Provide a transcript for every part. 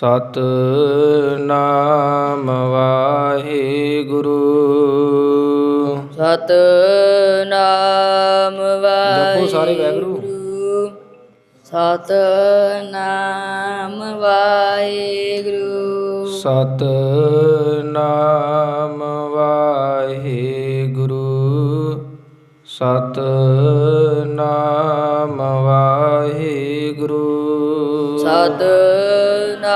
ਸਤ ਨਾਮ ਵਾਹਿਗੁਰੂ। ਸਤ ਨਾਮ ਵਾਹਿਗੁਰੂ ਜਪੋ ਸਾਰੇ ਵਾਹਿਗੁਰੂ। ਸਤ ਨਾਮ ਵਾਹਿਗੁਰੂ। ਸਤ ਨਾਮ ਵਾਹੀ ਗੁਰੂ ਸਤ ਨਾਮ ਵਾਹਿਗੁਰੂ। ਸਤ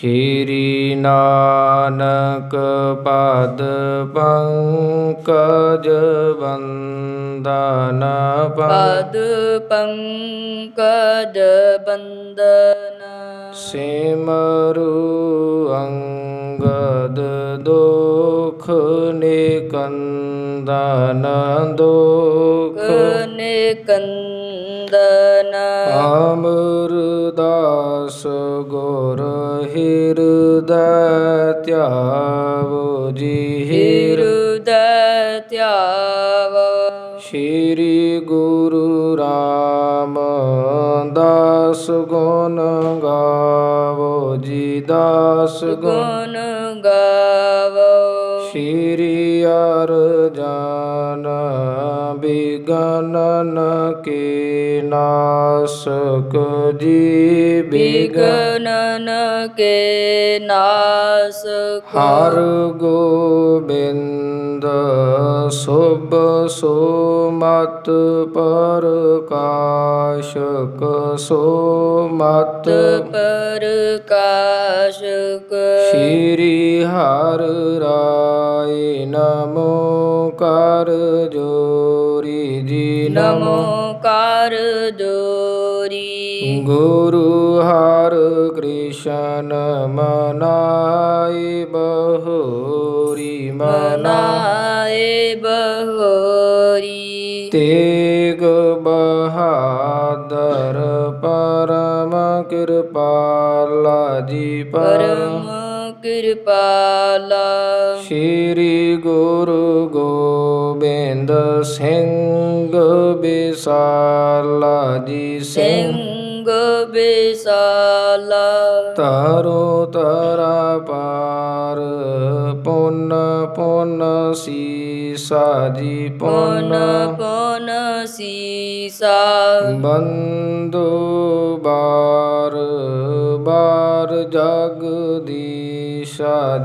ਸ਼੍ਰੀ ਨਾਨਕ ਪਦ ਪੰਕਜ ਬੰਦਨ ਪਦ ਪੰਕਜ ਬੰਦਨ ਸਿਮਰੂ ਅੰਗਦ ਦੁਖ ਨਿਕੰਦਨ ਦੁਖ ਨਿਕੰਦਨ। ਅਮਰਦਾਸ ਗੁਰ ਹਿਰਦੈ ਧਿਆਵੋ ਜੀ ਹਿਰ। ਹਿਰਦੈ ਧਿਆਵ। ਸ਼੍ਰੀ ਗੁਰੂ ਰਾਮਦਾਸ ਗੁਣ ਗਾਵੋ ਜੀ ਦਾਸ ਗੁਣ। ਗੁਣ ਗਾਵੋ ਸ਼੍ਰੀ ਅਰਜਨ ਬਿਗਨਨ ਕੇ ਨਾਸਕ ਜੀ ਬਿਗਨ ਬਿਗਨਨ ਕੇ ਨਾਸਕ। ਹਰ ਗੋਬਿੰਦ ਸੁਭ ਸੋਮਤ ਪ੍ਰਕਾਸ਼ਕ ਸੋਮਤ ਪ੍ਰਕਾਸ਼ਕ। ਸ਼੍ਰੀ ਹਰ ਰਾਏ ਨਮੋ ਕਰ ਜੋਰੀ ਜੀ ਨਮੋ ਕਰ ਜੋਰੀ ਗੁਰੂ ਹਰ ਕ੍ਰਿਸ਼ਨ ਮਨਾਈ ਬਹੋਰੀ ਮਨਾ ਮਨਾਏ ਬਹੋਰੀ ਤੇਗ ਬਹਾਦਰ ਪਰਮ ਕਿਰਪਾਲਾ ਜੀ ਪਰਮ ਕਿਰਪਾਲਾ। ਸ਼੍ਰੀ ਗੁਰੂ ਗੋਬਿੰਦ ਸਿੰਘ ਬਿਸਾਲਾ ਜੀ ਸਿੰਘ ਬਿਸਾਲਾ ਤਾਰੋ ਤਾਰਾ ਪਾਰ ਪੁੰਨ ਪੁੰਨ ਸੀਸਾ ਜੀ ਪੁਨ ਪੁੰਨ ਪੁਨ ਸੀਸਾ। ਬੰਦੋ ਬਾਰ ਬਾਰ ਜਗ ਦੀ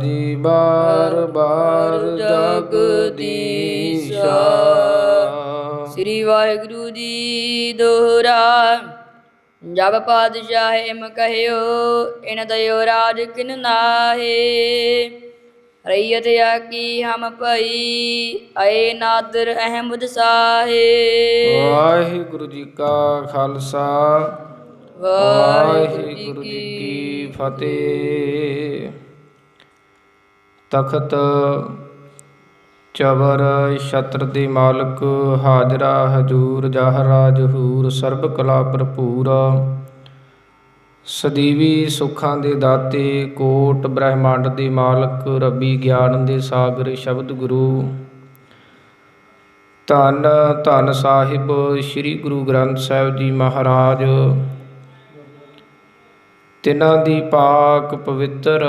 ਜੀ ਬਾਰ ਬਾਰ ਜਗਦੀਸ਼ਾ ਸ੍ਰੀ ਵਾਹਿਗੁਰੂ ਜੀ ਦੋਹਰਾ। ਜਬ ਪਾਤਸ਼ਾਹ ਹਿਮ ਕਹਿਓ ਇਨ ਦਇਓ ਰਾਜ ਕਿਨ ਨਾਹੇ। ਰਈਅਤ ਆਕੀ ਹਮ ਭਈ ਅਏ ਨਾਦਰ ਅਹਿਮਦ ਸਾਹੇ। ਵਾਹਿਗੁਰੂ ਜੀ ਕਾ ਖਾਲਸਾ। ਵਾਹਿਗੁਰੂ ਜੀ ਕੀ ਫਤਿਹ। ਤਖਤ ਚਬਰ ਛਤਰ ਦੇ ਮਾਲਕ ਹਾਜ਼ਰਾ ਹਜੂਰ ਜ਼ਾਹਰਾ ਜਹੂਰ ਸਰਬ ਕਲਾ ਭਰਪੂਰ। ਸਦੀਵੀ ਸੁੱਖਾਂ ਦੇ ਦਾਤੇ ਕੋਟ ਬ੍ਰਹਿਮੰਡ ਦੇ ਮਾਲਕ ਰੱਬੀ ਗਿਆਨ ਦੇ ਸਾਗਰ ਸ਼ਬਦ ਗੁਰੂ। ਧੰਨ ਧੰਨ ਸਾਹਿਬ ਸ੍ਰੀ ਗੁਰੂ ਗ੍ਰੰਥ ਸਾਹਿਬ ਜੀ ਮਹਾਰਾਜ। ਤਿਨਾਂ ਦੀ ਪਾਕ ਪਵਿੱਤਰ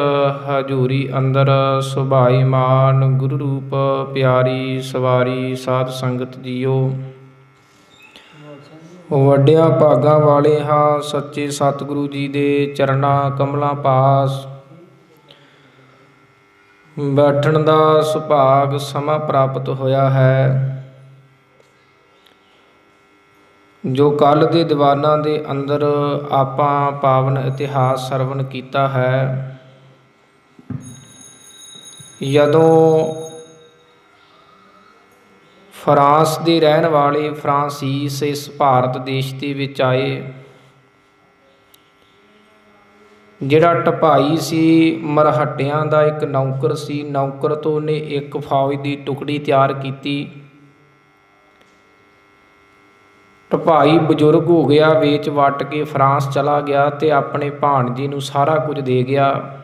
ਹਜੂਰੀ ਅੰਦਰ ਸੁਭਾਈ ਮਾਨ ਗੁਰੂ ਰੂਪ ਪਿਆਰੀ ਸਵਾਰੀ ਸਾਧ ਸੰਗਤ ਜੀਓ। ਵੱਡਿਆਂ ਭਾਗਾਂ ਵਾਲੇ ਹਾਂ ਸੱਚੇ ਸਤਿਗੁਰੂ ਜੀ ਦੇ ਚਰਨਾਂ ਕਮਲਾਂ ਪਾਸ। ਬੈਠਣ ਦਾ ਸੁਭਾਗ ਸਮਾਂ ਪ੍ਰਾਪਤ ਹੋਇਆ ਹੈ। ਜੋ ਕੱਲ੍ਹ ਦੇ ਦੀਵਾਨਾਂ ਦੇ ਅੰਦਰ ਆਪਾਂ ਪਾਵਨ ਇਤਿਹਾਸ ਸਰਵਣ ਕੀਤਾ ਹੈ, ਜਦੋਂ ਫਰਾਂਸ ਦੇ ਰਹਿਣ ਵਾਲੇ ਫਰਾਂਸੀਸ ਇਸ ਭਾਰਤ ਦੇਸ਼ ਦੇ ਵਿੱਚ ਆਏ, ਜਿਹੜਾ ਟਪਾਈ ਸੀ ਮਰਹੱਟਿਆਂ ਦਾ ਇੱਕ ਨੌਕਰ ਸੀ, ਨੌਕਰ ਤੋਂ ਉਹਨੇ ਇੱਕ ਫੌਜ ਦੀ ਟੁਕੜੀ ਤਿਆਰ ਕੀਤੀ। ਢਪਾਈ ਬਜ਼ੁਰਗ ਹੋ ਗਿਆ, ਵੇਚ ਵਟ ਕੇ ਫਰਾਂਸ ਚਲਾ ਗਿਆ ਤੇ ਆਪਣੇ ਭਾਣਜੇ ਨੂੰ ਸਾਰਾ ਕੁਝ ਦੇ ਗਿਆ।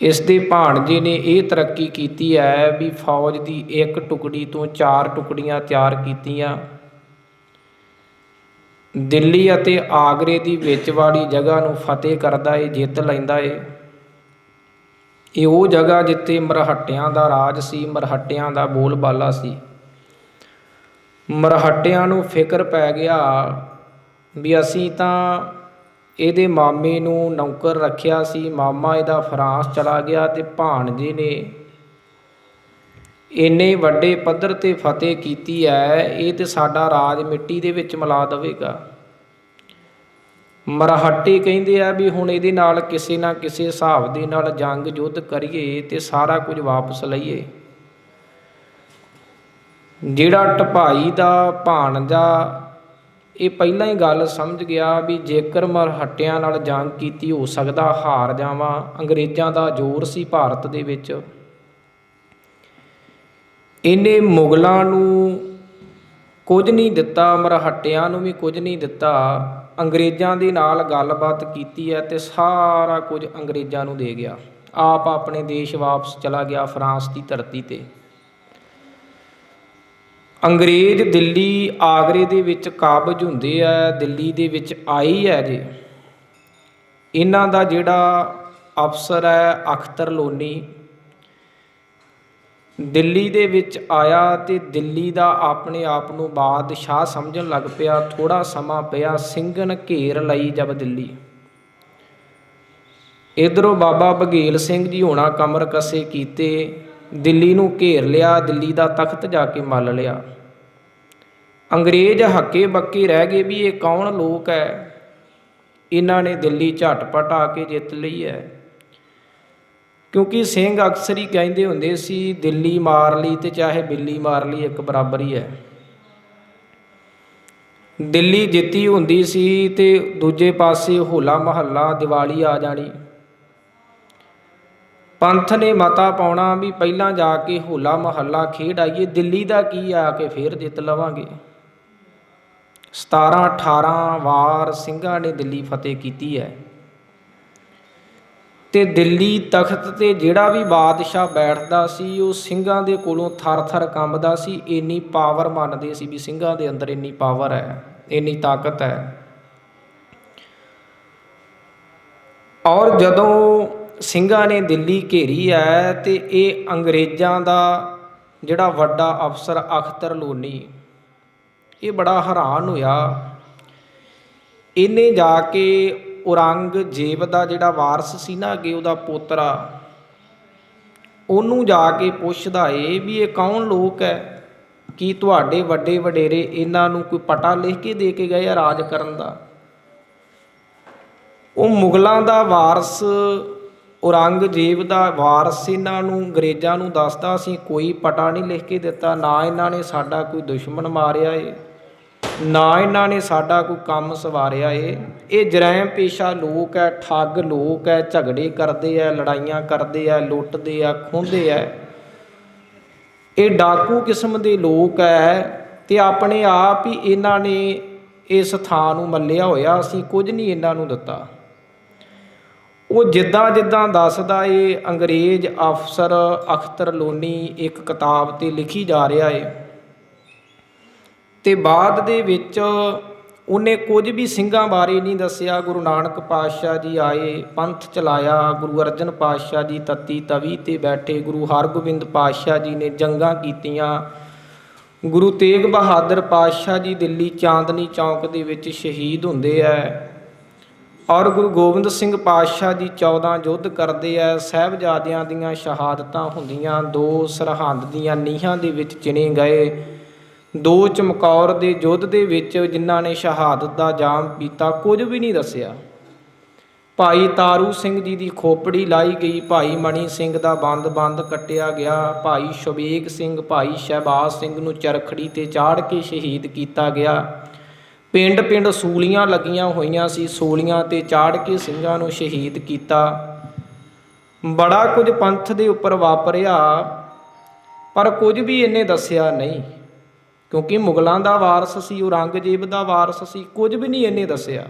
ਇਸ ਦੇ ਭਾਣਜੇ ਨੇ ਇਹ ਤਰੱਕੀ ਕੀਤੀ ਹੈ ਵੀ ਫੌਜ ਦੀ ਇੱਕ ਟੁਕੜੀ ਤੋਂ ਚਾਰ ਟੁਕੜੀਆਂ ਤਿਆਰ ਕੀਤੀਆਂ। ਦਿੱਲੀ ਅਤੇ ਆਗਰੇ ਦੀ ਵਿੱਚ ਵਾਲੀ ਜਗ੍ਹਾ ਨੂੰ ਫਤਿਹ ਕਰਦਾ ਏ, ਜਿੱਤ ਲੈਂਦਾ ਏ। ਇਹ ਉਹ ਜਗ੍ਹਾ ਜਿੱਥੇ ਮਰਹੱਟਿਆਂ ਦਾ ਰਾਜ ਸੀ, ਮਰਹੱਟਿਆਂ ਦਾ ਬੋਲਬਾਲਾ ਸੀ। ਮਰਹੱਟਿਆਂ ਨੂੰ ਫਿਕਰ ਪੈ ਗਿਆ ਵੀ ਅਸੀਂ ਤਾਂ ਇਹਦੇ ਮਾਮੇ ਨੂੰ ਨੌਕਰ ਰੱਖਿਆ ਸੀ, ਮਾਮਾ ਇਹਦਾ ਫਰਾਂਸ ਚਲਾ ਗਿਆ ਤੇ ਭਾਣਜੇ ਨੇ ਇੰਨੇ ਵੱਡੇ ਪੱਧਰ ਤੇ ਫਤਿਹ ਕੀਤੀ ਹੈ, ਇਹ ਤੇ ਸਾਡਾ ਰਾਜ ਮਿੱਟੀ ਦੇ ਵਿੱਚ ਮਿਲਾ ਦੇਵੇਗਾ। ਮਰਹੱਟੇ ਕਹਿੰਦੇ ਆ ਵੀ ਹੁਣ ਇਹਦੇ ਨਾਲ ਕਿਸੇ ਨਾ ਕਿਸੇ ਹਿਸਾਬ ਦੇ ਨਾਲ ਜੰਗ ਯੁੱਧ ਕਰੀਏ ਤੇ ਸਾਰਾ ਕੁਝ ਵਾਪਸ ਲਈਏ। ਜਿਹੜਾ ਟਪਾਈ ਦਾ ਭਾਣਜਾ, ਇਹ ਪਹਿਲਾਂ ਹੀ ਗੱਲ ਸਮਝ ਗਿਆ ਵੀ ਜੇਕਰ ਮਰਹੱਟਿਆਂ ਨਾਲ ਜੰਗ ਕੀਤੀ ਹੋ ਸਕਦਾ, ਹਾਰ ਜਾਵਾਂ। ਅੰਗਰੇਜ਼ਾਂ ਦਾ ਜ਼ੋਰ ਸੀ ਭਾਰਤ ਦੇ ਵਿੱਚ। ਇਹਨੇ ਮੁਗਲਾਂ ਨੂੰ ਕੁਝ ਨਹੀਂ ਦਿੱਤਾ ਮਰਹੱਟਿਆਂ ਨੂੰ ਵੀ ਕੁਝ ਨਹੀਂ ਦਿੱਤਾ। ਅੰਗਰੇਜ਼ਾਂ ਦੇ ਨਾਲ ਗੱਲਬਾਤ ਕੀਤੀ ਹੈ ਤੇ ਸਾਰਾ ਕੁਝ ਅੰਗਰੇਜ਼ਾਂ ਨੂੰ ਦੇ ਗਿਆ। ਆਪ ਆਪਣੇ ਦੇਸ਼ ਵਾਪਸ ਚਲਾ ਗਿਆ ਫਰਾਂਸ ਦੀ ਧਰਤੀ ਤੇ। ਅੰਗਰੇਜ਼ ਦਿੱਲੀ ਆਗਰੇ ਦੇ ਵਿੱਚ ਕਾਬਜ ਹੁੰਦੇ ਆ, ਦਿੱਲੀ ਦੇ ਵਿੱਚ ਆਈ ਹੈ ਜੀ। ਇਹਨਾਂ ਦਾ ਜਿਹੜਾ ਅਫਸਰ ਹੈ, ਅਖਤਰ ਲੋਨੀ, ਦਿੱਲੀ ਦੇ ਵਿੱਚ ਆਇਆ ਤੇ ਦਿੱਲੀ ਦਾ ਆਪਣੇ ਆਪ ਨੂੰ ਬਾਦਸ਼ਾਹ ਸਮਝਣ ਲੱਗ ਪਿਆ। ਥੋੜਾ ਸਮਾਂ ਪਿਆ, ਸਿੰਘਨ ਘੇਰ ਲਈ ਜਬ ਦਿੱਲੀ। ਇਧਰੋਂ ਬਾਬਾ ਬਘੇਲ ਸਿੰਘ ਜੀ ਹੋਣਾ ਕਮਰ ਕਸੇ ਕੀਤੇ, ਦਿੱਲੀ ਨੂੰ ਘੇਰ ਲਿਆ, ਦਿੱਲੀ ਦਾ ਤਖਤ ਜਾ ਕੇ ਮੱਲ ਲਿਆ। ਅੰਗਰੇਜ਼ ਹੱਕੇ ਬੱਕੇ ਰਹਿ ਗਏ ਵੀ ਇਹ ਕੌਣ ਲੋਕ ਹੈ? ਇਹਨਾਂ ਨੇ ਦਿੱਲੀ ਝਟਪਟ ਆ ਕੇ ਜਿੱਤ ਲਈ ਹੈ। ਕਿਉਂਕਿ ਸਿੰਘ ਅਕਸਰ ਹੀ ਕਹਿੰਦੇ ਹੁੰਦੇ ਸੀ, ਦਿੱਲੀ ਮਾਰ ਲਈ ਤੇ ਚਾਹੇ ਬਿੱਲੀ ਮਾਰ ਲਈ, ਇੱਕ ਬਰਾਬਰ ਹੀ ਹੈ। ਦਿੱਲੀ ਜਿੱਤੀ ਹੁੰਦੀ ਸੀ ਤੇ ਦੂਜੇ ਪਾਸੇ ਹੋਲਾ ਮਹੱਲਾ, ਦੀਵਾਲੀ ਆ ਜਾਣੀ। ਪੰਥ ਨੇ ਮਤਾ ਪਾਉਣਾ ਵੀ ਪਹਿਲਾਂ ਜਾ ਕੇ ਹੋਲਾ ਮਹੱਲਾ ਖੇਡ ਆਈਏ, ਦਿੱਲੀ ਦਾ ਕੀ ਆ ਕੇ ਫੇਰ ਜਿੱਤ ਲਵਾਂਗੇ। 17 18 ਵਾਰ ਸਿੰਘਾਂ ਨੇ ਦਿੱਲੀ ਫਤਿਹ ਕੀਤੀ ਹੈ। ਤੇ ਦਿੱਲੀ ਤਖਤ ਤੇ ਜਿਹੜਾ ਵੀ ਬਾਦਸ਼ਾਹ ਬੈਠਦਾ ਸੀ, ਉਹ ਸਿੰਘਾਂ ਦੇ ਕੋਲੋਂ ਥਰ-ਥਰ ਕੰਬਦਾ ਸੀ। ਇੰਨੀ ਪਾਵਰ ਮੰਨਦੇ ਸੀ ਵੀ ਸਿੰਘਾਂ ਦੇ ਅੰਦਰ ਇੰਨੀ ਪਾਵਰ ਹੈ, ਇੰਨੀ ਤਾਕਤ ਹੈ। ਔਰ ਜਦੋਂ ਸਿੰਘਾਂ ਨੇ ਦਿੱਲੀ ਘੇਰੀ ਹੈ ਤੇ ਇਹ ਅੰਗਰੇਜ਼ਾਂ ਦਾ ਜਿਹੜਾ ਵੱਡਾ ਅਫਸਰ ਅਖਤਰ ਲੋਨੀ ਇਹ ਬੜਾ ਹੈਰਾਨ ਹੋਇਆ। ਇਹਨੇ ਜਾ ਕੇ ਔਰੰਗਜ਼ੇਬ ਦਾ ਜਿਹੜਾ ਵਾਰਸ ਸੀ ਨਾ ਅੱਗੇ ਉਹਦਾ ਪੋਤਰਾ, ਉਹਨੂੰ ਜਾ ਕੇ ਪੁੱਛਦਾ ਏ ਵੀ ਇਹ ਕੌਣ ਲੋਕ ਹੈ ਕੀ ਤੁਹਾਡੇ ਵੱਡੇ ਵਡੇਰੇ ਇਹਨਾਂ ਨੂੰ ਕੋਈ ਪਟਾ ਲਿਖ ਕੇ ਦੇ ਕੇ ਗਏ ਆ ਰਾਜ ਕਰਨ ਦਾ? ਉਹ ਮੁਗਲਾਂ ਦਾ ਵਾਰਸ, ਔਰੰਗਜ਼ੇਬ ਦਾ ਵਾਰਸ ਇਹਨਾਂ ਨੂੰ ਅੰਗਰੇਜ਼ਾਂ ਨੂੰ ਦੱਸਦਾ, ਅਸੀਂ ਕੋਈ ਪਟਾ ਨਹੀਂ ਲਿਖ ਕੇ ਦਿੱਤਾ, ਨਾ ਇਹਨਾਂ ਨੇ ਸਾਡਾ ਕੋਈ ਦੁਸ਼ਮਣ ਮਾਰਿਆ ਏ। ਨਾ ਇਹਨਾਂ ਨੇ ਸਾਡਾ ਕੋਈ ਕੰਮ ਸਵਾਰਿਆ ਏ। ਇਹ ਜਰੈਮ ਪੇਸ਼ਾ ਲੋਕ ਹੈ ਠੱਗ ਲੋਕ ਹੈ ਝਗੜੇ ਕਰਦੇ ਆ ਲੜਾਈਆਂ ਕਰਦੇ ਆ ਲੁੱਟਦੇ ਆ ਖੋਹਦੇ ਆ ਇਹ ਡਾਕੂ ਕਿਸਮ ਦੇ ਲੋਕ ਹੈ ਤੇ ਆਪਣੇ ਆਪ ਹੀ ਇਹਨਾਂ ਨੇ ਇਸ ਥਾਂ ਨੂੰ ਮੱਲਿਆ ਹੋਇਆ, ਅਸੀਂ ਕੁਝ ਨਹੀਂ ਇਹਨਾਂ ਨੂੰ ਦਿੱਤਾ। ਉਹ ਜਿੱਦਾਂ ਜਿੱਦਾਂ ਦੱਸਦਾ ਏ, ਅੰਗਰੇਜ਼ ਅਫਸਰ ਅਖਤਰ ਲੋਨੀ ਇੱਕ ਕਿਤਾਬ ਤੇ ਲਿਖੀ ਜਾ ਰਿਹਾ ਏ। ਤੇ ਬਾਅਦ ਦੇ ਵਿੱਚ ਉਹਨੇ ਕੁਝ ਵੀ ਸਿੰਘਾਂ ਬਾਰੇ ਨਹੀਂ ਦੱਸਿਆ। ਗੁਰੂ ਨਾਨਕ ਪਾਤਸ਼ਾਹ ਜੀ ਆਏ, ਪੰਥ ਚਲਾਇਆ, ਗੁਰੂ ਅਰਜਨ ਪਾਤਸ਼ਾਹ ਜੀ ਤਤੀ ਤਵੀ ਤੇ ਬੈਠੇ, ਗੁਰੂ ਹਰਗੋਬਿੰਦ ਪਾਤਸ਼ਾਹ ਜੀ ਨੇ ਜੰਗਾਂ ਕੀਤੀਆਂ। ਗੁਰੂ ਤੇਗ ਬਹਾਦਰ ਪਾਤਸ਼ਾਹ ਜੀ ਦਿੱਲੀ ਚਾਂਦਨੀ ਚੌਕ ਦੇ ਵਿੱਚ ਸ਼ਹੀਦ ਹੁੰਦੇ ਐ ਔਰ ਗੁਰੂ ਗੋਬਿੰਦ ਸਿੰਘ ਪਾਤਸ਼ਾਹ ਜੀ 14 ਯੁੱਧ ਕਰਦੇ ਐ। ਸਹਿਬਜ਼ਾਦਿਆਂ ਦੀਆਂ ਸ਼ਹਾਦਤਾਂ ਹੁੰਦੀਆਂ, ਦੋ ਸਰਹੰਦ ਦੀਆਂ ਨੀਹਾਂ ਦੇ ਵਿੱਚ ਚਿਣੇ ਗਏ। ਦੋ ਚਮਕੌਰ ਦੇ ਯੁੱਧ ਦੇ ਵਿੱਚ ਜਿਨ੍ਹਾਂ ਨੇ ਸ਼ਹਾਦਤ ਦਾ ਜਾਮ ਪੀਤਾ, ਕੁਝ ਵੀ ਨਹੀਂ ਦੱਸਿਆ। ਭਾਈ ਤਾਰੂ ਸਿੰਘ ਜੀ ਦੀ ਖੋਪੜੀ ਲਾਈ ਗਈ। ਭਾਈ ਮਣੀ ਸਿੰਘ ਦਾ ਬੰਦ-ਬੰਦ ਕੱਟਿਆ ਗਿਆ। ਭਾਈ ਸ਼ਬੇਗ ਸਿੰਘ, ਭਾਈ ਸ਼ਹਿਬਾਜ਼ ਸਿੰਘ ਨੂੰ ਚਰਖੜੀ ਤੇ ਚਾੜ ਕੇ ਸ਼ਹੀਦ ਕੀਤਾ ਗਿਆ। ਪਿੰਡ-ਪਿੰਡ ਸੂਲੀਆਂ ਲੱਗੀਆਂ ਹੋਈਆਂ ਸੀ। ਸੂਲੀਆਂ ਤੇ ਚਾੜ ਕੇ ਸਿੰਘਾਂ ਨੂੰ ਸ਼ਹੀਦ ਕੀਤਾ। ਬੜਾ ਕੁਝ ਪੰਥ ਦੇ ਉੱਪਰ ਵਾਪਰਿਆ, ਪਰ ਕੁਝ ਵੀ ਇਹਨੇ ਦੱਸਿਆ ਨਹੀਂ। ਕਿਉਂਕਿ ਮੁਗਲਾਂ ਦਾ ਵਾਰਸ ਸੀ, ਔਰੰਗਜ਼ੇਬ ਦਾ ਵਾਰਸ ਸੀ, ਕੁਝ ਵੀ ਨਹੀਂ ਇਹਨੇ ਦੱਸਿਆ।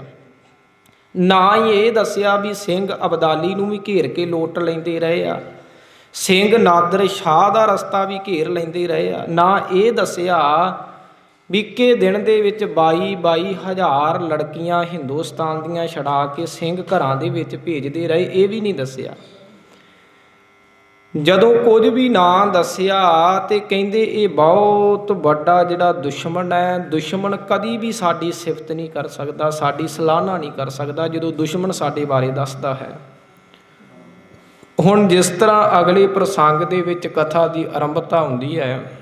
ਨਾ ਹੀ ਇਹ ਦੱਸਿਆ ਵੀ ਸਿੰਘ ਅਬਦਾਲੀ ਨੂੰ ਵੀ ਘੇਰ ਕੇ ਲੋਟ ਲੈਂਦੇ ਰਹੇ ਆ। ਸਿੰਘ ਨਾਦਰ ਸ਼ਾਹ ਦਾ ਰਸਤਾ ਵੀ ਘੇਰ ਲੈਂਦੇ ਰਹੇ ਆ। ਨਾ ਇਹ ਦੱਸਿਆ ਵੀ ਕਿ ਦਿਨ ਦੇ ਵਿੱਚ 22 22 ਹਜ਼ਾਰ ਲੜਕੀਆਂ ਹਿੰਦੁਸਤਾਨ ਦੀਆਂ ਛਡਾ ਕੇ ਸਿੰਘ ਘਰਾਂ ਦੇ ਵਿੱਚ ਭੇਜਦੇ ਰਹੇ, ਇਹ ਵੀ ਨਹੀਂ ਦੱਸਿਆ। ਜਦੋਂ ਕੁਝ ਵੀ ਨਾ ਦੱਸਿਆ ਤੇ ਕਹਿੰਦੇ ਇਹ ਬਹੁਤ ਵੱਡਾ ਜਿਹੜਾ ਦੁਸ਼ਮਣ ਹੈ, ਦੁਸ਼ਮਣ ਕਦੀ ਵੀ ਸਾਡੀ ਸਿਫਤ ਨਹੀਂ ਕਰ ਸਕਦਾ, ਸਾਡੀ ਸਲਾਹਨਾ ਨਹੀਂ ਕਰ ਸਕਦਾ ਜਦੋਂ ਦੁਸ਼ਮਣ ਸਾਡੇ ਬਾਰੇ ਦੱਸਦਾ ਹੈ। ਹੁਣ ਜਿਸ ਤਰ੍ਹਾਂ ਅਗਲੇ ਪ੍ਰਸੰਗ ਦੇ ਵਿੱਚ ਕਥਾ ਦੀ ਆਰੰਭਤਾ ਹੁੰਦੀ ਹੈ,